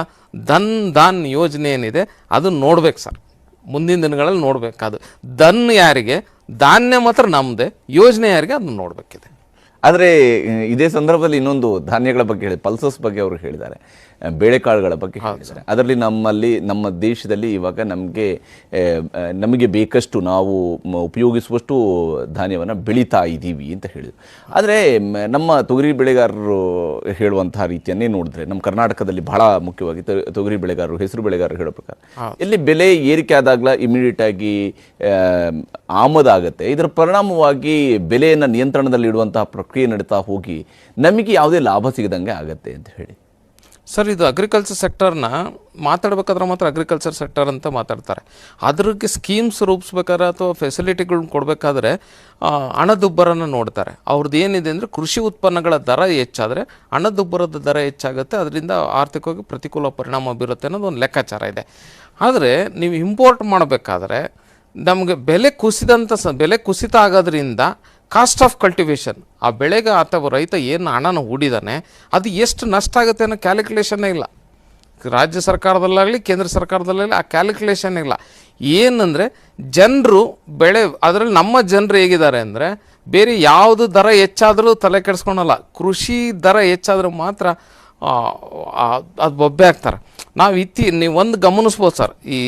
ಧನ್ ಧಾನ್ ಯೋಜನೆ ಏನಿದೆ, ಅದು ನೋಡ್ಬೇಕು ಸರ್. ಮುಂದಿನ ದಿನಗಳಲ್ಲಿ ನೋಡ್ಬೇಕು ಅದು. ಧನ್ ಯಾರಿಗೆ, ಧಾನ್ಯ ಮಾತ್ರ ನಮ್ಮದೇ ಯೋಜನೆ ಯಾರಿಗೆ ಅದನ್ನು ನೋಡಬೇಕಿದೆ. ಆದರೆ, ಇದೇ ಸಂದರ್ಭದಲ್ಲಿ ಇನ್ನೊಂದು ಧಾನ್ಯಗಳ ಬಗ್ಗೆ ಹೇಳಿ ಪಲ್ಸಸ್ ಬಗ್ಗೆ ಅವರು ಹೇಳಿದ್ದಾರೆ. ಬೇಳೆಕಾಳುಗಳ ಬಗ್ಗೆ ಹೇಳಿದ್ದಾರೆ. ಅದರಲ್ಲಿ ನಮ್ಮಲ್ಲಿ ನಮ್ಮ ದೇಶದಲ್ಲಿ ಇವಾಗ ನಮಗೆ ನಮಗೆ ಬೇಕಷ್ಟು ನಾವು ಉಪಯೋಗಿಸುವಷ್ಟು ಧಾನ್ಯವನ್ನು ಬೆಳೀತಾ ಇದ್ದೀವಿ ಅಂತ ಹೇಳಿದರು. ಆದರೆ ನಮ್ಮ ತೊಗರಿ ಬೆಳೆಗಾರರು ಹೇಳುವಂತಹ ರೀತಿಯನ್ನೇ ನೋಡಿದ್ರೆ ನಮ್ಮ ಕರ್ನಾಟಕದಲ್ಲಿ ಬಹಳ ಮುಖ್ಯವಾಗಿ ತ- ತೊಗರಿ ಬೆಳೆಗಾರರು ಹೆಸರು ಬೆಳೆಗಾರರು ಹೇಳೋ ಪ್ರಕಾರ ಇಲ್ಲಿ ಬೆಲೆ ಏರಿಕೆ ಆದಾಗಲ ಇಮಿಡಿಯೇಟ್ ಆಗಿ ಆಮದ ಆಮದಾಗತ್ತೆ. ಇದರ ಪರಿಣಾಮವಾಗಿ ಬೆಲೆಯನ್ನು ನಿಯಂತ್ರಣದಲ್ಲಿ ಇಡುವಂತಹ ಪ್ರಕ್ರಿಯೆ ನಡೀತಾ ಹೋಗಿ ನಮಗೆ ಯಾವುದೇ ಲಾಭ ಸಿಗದಂಗೆ ಆಗತ್ತೆ ಅಂತ ಹೇಳಿ. ಸರ್, ಇದು ಅಗ್ರಿಕಲ್ಚರ್ ಸೆಕ್ಟರ್ನ ಮಾತಾಡ್ಬೇಕಾದ್ರೆ ಮಾತ್ರ ಅಗ್ರಿಕಲ್ಚರ್ ಸೆಕ್ಟರ್ ಅಂತ ಮಾತಾಡ್ತಾರೆ. ಅದಕ್ಕೆ ಸ್ಕೀಮ್ಸ್ ರೂಪಿಸ್ಬೇಕಾದ್ರೆ ಅಥವಾ ಫೆಸಿಲಿಟಿಗಳನ್ನ ಕೊಡಬೇಕಾದ್ರೆ ಹಣದುಬ್ಬರನ ನೋಡ್ತಾರೆ. ಅವ್ರದ್ದು ಏನಿದೆ ಅಂದರೆ ಕೃಷಿ ಉತ್ಪನ್ನಗಳ ದರ ಹೆಚ್ಚಾದರೆ ಹಣದುಬ್ಬರದ ದರ ಹೆಚ್ಚಾಗುತ್ತೆ, ಅದರಿಂದ ಆರ್ಥಿಕವಾಗಿ ಪ್ರತಿಕೂಲ ಪರಿಣಾಮ ಬೀರುತ್ತೆ ಅನ್ನೋದು ಒಂದು ಲೆಕ್ಕಾಚಾರ ಇದೆ. ಆದರೆ ನೀವು ಇಂಪೋರ್ಟ್ ಮಾಡಬೇಕಾದ್ರೆ, ನಮಗೆ ಬೆಲೆ ಕುಸಿದಂಥ ಸ, ಬೆಲೆ ಕುಸಿತ ಆಗೋದ್ರಿಂದ ಕಾಸ್ಟ್ ಆಫ್ ಕಲ್ಟಿವೇಷನ್. ಆ ಬೆಳೆಗೆ ಅಥವಾ ರೈತ ಏನು ಹಣನ ಹೂಡಿದಾನೆ, ಅದು ಎಷ್ಟು ನಷ್ಟ ಆಗುತ್ತೆ ಅನ್ನೋ ಕ್ಯಾಲ್ಕುಲೇಷನ್ನೇ ಇಲ್ಲ. ರಾಜ್ಯ ಸರ್ಕಾರದಲ್ಲಾಗಲಿ, ಕೇಂದ್ರ ಸರ್ಕಾರದಲ್ಲಾಗಲಿ ಆ ಕ್ಯಾಲ್ಕುಲೇಷನ್ ಇಲ್ಲ. ಏನಂದರೆ, ಜನರು ಬೆಳೆ, ಅದರಲ್ಲಿ ನಮ್ಮ ಜನರು ಹೇಗಿದ್ದಾರೆ ಅಂದರೆ, ಬೇರೆ ಯಾವುದು ದರ ಹೆಚ್ಚಾದರೂ ತಲೆ ಕೆಡಿಸ್ಕೊಳಲ್ಲ. ಕೃಷಿ ದರ ಹೆಚ್ಚಾದರೂ ಮಾತ್ರ ಅದು ಬೊಬ್ಬೆ ಹಾಕ್ತಾರೆ ನಾವು ಇತ್ತಿ, ನೀವು ಒಂದು ಗಮನಿಸ್ಬೋದು ಸರ್, ಈ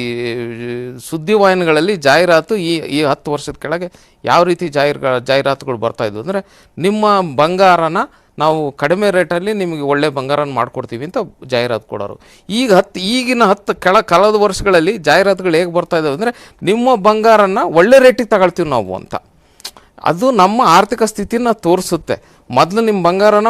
ಸುದ್ದಿವಾಹಿನಿಗಳಲ್ಲಿ ಜಾಹೀರಾತು ಈ ಈ ಹತ್ತು ವರ್ಷದ ಕೆಳಗೆ ಯಾವ ರೀತಿ ಜಾಹೀರ್ ಜಾಹೀರಾತುಗಳು ಬರ್ತಾ ಇದ್ವು ಅಂದರೆ, ನಿಮ್ಮ ಬಂಗಾರನ ನಾವು ಕಡಿಮೆ ರೇಟಲ್ಲಿ ನಿಮಗೆ ಒಳ್ಳೆ ಬಂಗಾರನ ಮಾಡಿಕೊಡ್ತೀವಿ ಅಂತ ಜಾಹೀರಾತು ಕೊಡೋರು. ಈಗ ಹತ್ತು, ಈಗಿನ ಹತ್ತು ಕೆಳ, ಕಳೆದ ವರ್ಷಗಳಲ್ಲಿ ಜಾಹೀರಾತುಗಳು ಹೇಗೆ ಬರ್ತಾ ಇದ್ದಾವೆ ಅಂದರೆ, ನಿಮ್ಮ ಬಂಗಾರನ ಒಳ್ಳೆ ರೇಟಿಗೆ ತಗೊಳ್ತೀವಿ ನಾವು ಅಂತ. ಅದು ನಮ್ಮ ಆರ್ಥಿಕ ಸ್ಥಿತಿನ ತೋರಿಸುತ್ತೆ. ಮೊದಲು ನಿಮ್ಮ ಬಂಗಾರನ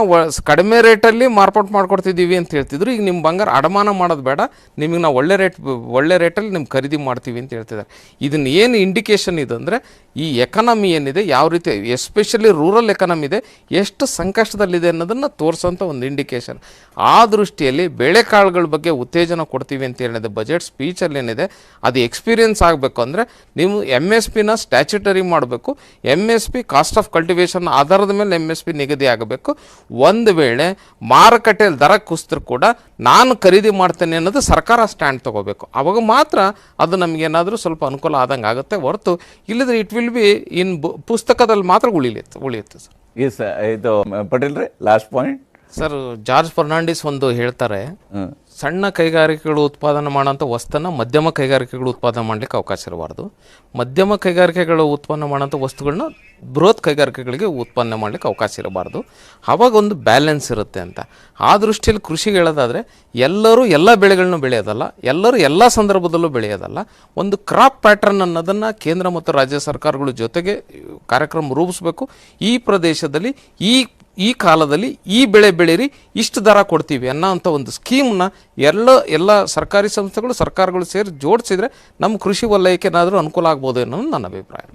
ಕಡಿಮೆ ರೇಟಲ್ಲಿ ಮಾರ್ಪಾಟ್ ಮಾಡ್ಕೊಡ್ತಿದ್ದೀವಿ ಅಂತ ಹೇಳ್ತಿದ್ರು. ಈಗ ನಿಮ್ಮ ಬಂಗಾರ ಅಡಮಾನ ಮಾಡೋದು ಬೇಡ. ನಿಮಗೆ ನಾವು ಒಳ್ಳೆ ರೇಟ್, ಒಳ್ಳೆ ರೇಟಲ್ಲಿ ನಿಮ್ಗೆ ಖರೀದಿ ಮಾಡ್ತೀವಿ ಅಂತ ಹೇಳ್ತಿದ್ದಾರೆ. ಇದನ್ನ ಏನು ಇಂಡಿಕೇಶನ್ ಇದೆ ಅಂದರೆ, ಈ ಎಕನಾಮಿ ಏನಿದೆ, ಯಾವ ರೀತಿ ಎಸ್ಪೆಷಲಿ ರೂರಲ್ ಎಕನಮಿ ಇದೆ, ಎಷ್ಟು ಸಂಕಷ್ಟದಲ್ಲಿದೆ ಅನ್ನೋದನ್ನು ತೋರಿಸೋಂಥ ಒಂದು ಇಂಡಿಕೇಶನ್ ಆ ದೃಷ್ಟಿಯಲ್ಲಿ ಬೇಳೆಕಾಳುಗಳ ಬಗ್ಗೆ ಉತ್ತೇಜನ ಕೊಡ್ತೀವಿ ಅಂತ ಏನಿದೆ ಬಜೆಟ್ ಸ್ಪೀಚಲ್ಲಿ ಏನಿದೆ, ಅದು ಎಕ್ಸ್ಪೀರಿಯನ್ಸ್ ಆಗಬೇಕು ಅಂದರೆ, ನೀವು ಎಂ ಎಸ್ ಪಿನ ಸ್ಟ್ಯಾಚುಟರಿ ಮಾಡಬೇಕು. M S P cost of cultivation ಆಧಾರದ ಮೇಲೆ ಎಂ ಎಸ್ ಪಿ ನಿಗದಿ ಆಗಬೇಕು. ಒಂದು ವೇಳೆ ಮಾರುಕಟ್ಟೆಯಲ್ಲಿ ದರ ಕುಸಿದ್ರು ಕೂಡ ನಾನು ಖರೀದಿ ಮಾಡ್ತೇನೆ ಅನ್ನೋದು ಸರ್ಕಾರ ಸ್ಟ್ಯಾಂಡ್ ತಗೋಬೇಕು. ಅವಾಗ ಮಾತ್ರ ಅದು ನಮಗೇನಾದರೂ ಸ್ವಲ್ಪ ಅನುಕೂಲ ಆದಂಗೆ ಆಗುತ್ತೆ. ಹೊರತು ಇಲ್ಲದ್ರೆ ಇಟ್ ವಿಲ್ ಬಿ ಇನ್ ಪುಸ್ತಕದಲ್ಲಿ ಮಾತ್ರ ಉಳಿಲಿತ್ತು ಉಳಿಯುತ್ತೆ ಸರ್. ಎಸ್ ಇದು ಪಟೇಲ್ ರೀ last point sir George Fernandes ಒಂದು ಹೇಳ್ತಾರೆ. ಸಣ್ಣ ಕೈಗಾರಿಕೆಗಳು ಉತ್ಪಾದನೆ ಮಾಡೋಂಥ ವಸ್ತುನ ಮಧ್ಯಮ ಕೈಗಾರಿಕೆಗಳು ಉತ್ಪಾದನೆ ಮಾಡಲಿಕ್ಕೆ ಅವಕಾಶ ಇರಬಾರ್ದು. ಮಧ್ಯಮ ಕೈಗಾರಿಕೆಗಳು ಉತ್ಪನ್ನ ಮಾಡೋಂಥ ವಸ್ತುಗಳನ್ನ ಬೃಹತ್ ಕೈಗಾರಿಕೆಗಳಿಗೆ ಉತ್ಪನ್ನ ಮಾಡಲಿಕ್ಕೆ ಅವಕಾಶ ಇರಬಾರ್ದು. ಆವಾಗ ಒಂದು ಬ್ಯಾಲೆನ್ಸ್ ಇರುತ್ತೆ ಅಂತ. ಆ ದೃಷ್ಟಿಯಲ್ಲಿ ಕೃಷಿಗೆ ಹೇಳೋದಾದರೆ, ಎಲ್ಲರೂ ಎಲ್ಲ ಬೆಳೆಗಳನ್ನೂ ಬೆಳೆಯೋದಲ್ಲ, ಎಲ್ಲರೂ ಎಲ್ಲ ಸಂದರ್ಭದಲ್ಲೂ ಬೆಳೆಯೋದಲ್ಲ. ಒಂದು ಕ್ರಾಪ್ ಪ್ಯಾಟರ್ನ್ ಅನ್ನೋದನ್ನು ಕೇಂದ್ರ ಮತ್ತು ರಾಜ್ಯ ಸರ್ಕಾರಗಳ ಜೊತೆಗೆ ಕಾರ್ಯಕ್ರಮ ರೂಪಿಸಬೇಕು. ಈ ಪ್ರದೇಶದಲ್ಲಿ ಈ ಈ ಕಾಲದಲ್ಲಿ ಈ ಬೆಳೆ ಬೆಳೀರಿ ಇಷ್ಟು ದರ ಕೊಡ್ತೀವಿ ಅನ್ನೋ ಅಂಥ ಒಂದು ಸ್ಕೀಮ್ನ ಎಲ್ಲ ಎಲ್ಲ ಸರ್ಕಾರಿ ಸಂಸ್ಥೆಗಳು, ಸರ್ಕಾರಗಳು ಸೇರಿ ಜೋಡಿಸಿದರೆ ನಮ್ಮ ಕೃಷಿ ವಲಯಕ್ಕೆ ಏನಾದರೂ ಅನುಕೂಲ ಆಗ್ಬೋದು ಅನ್ನೋದು ನನ್ನ ಅಭಿಪ್ರಾಯ.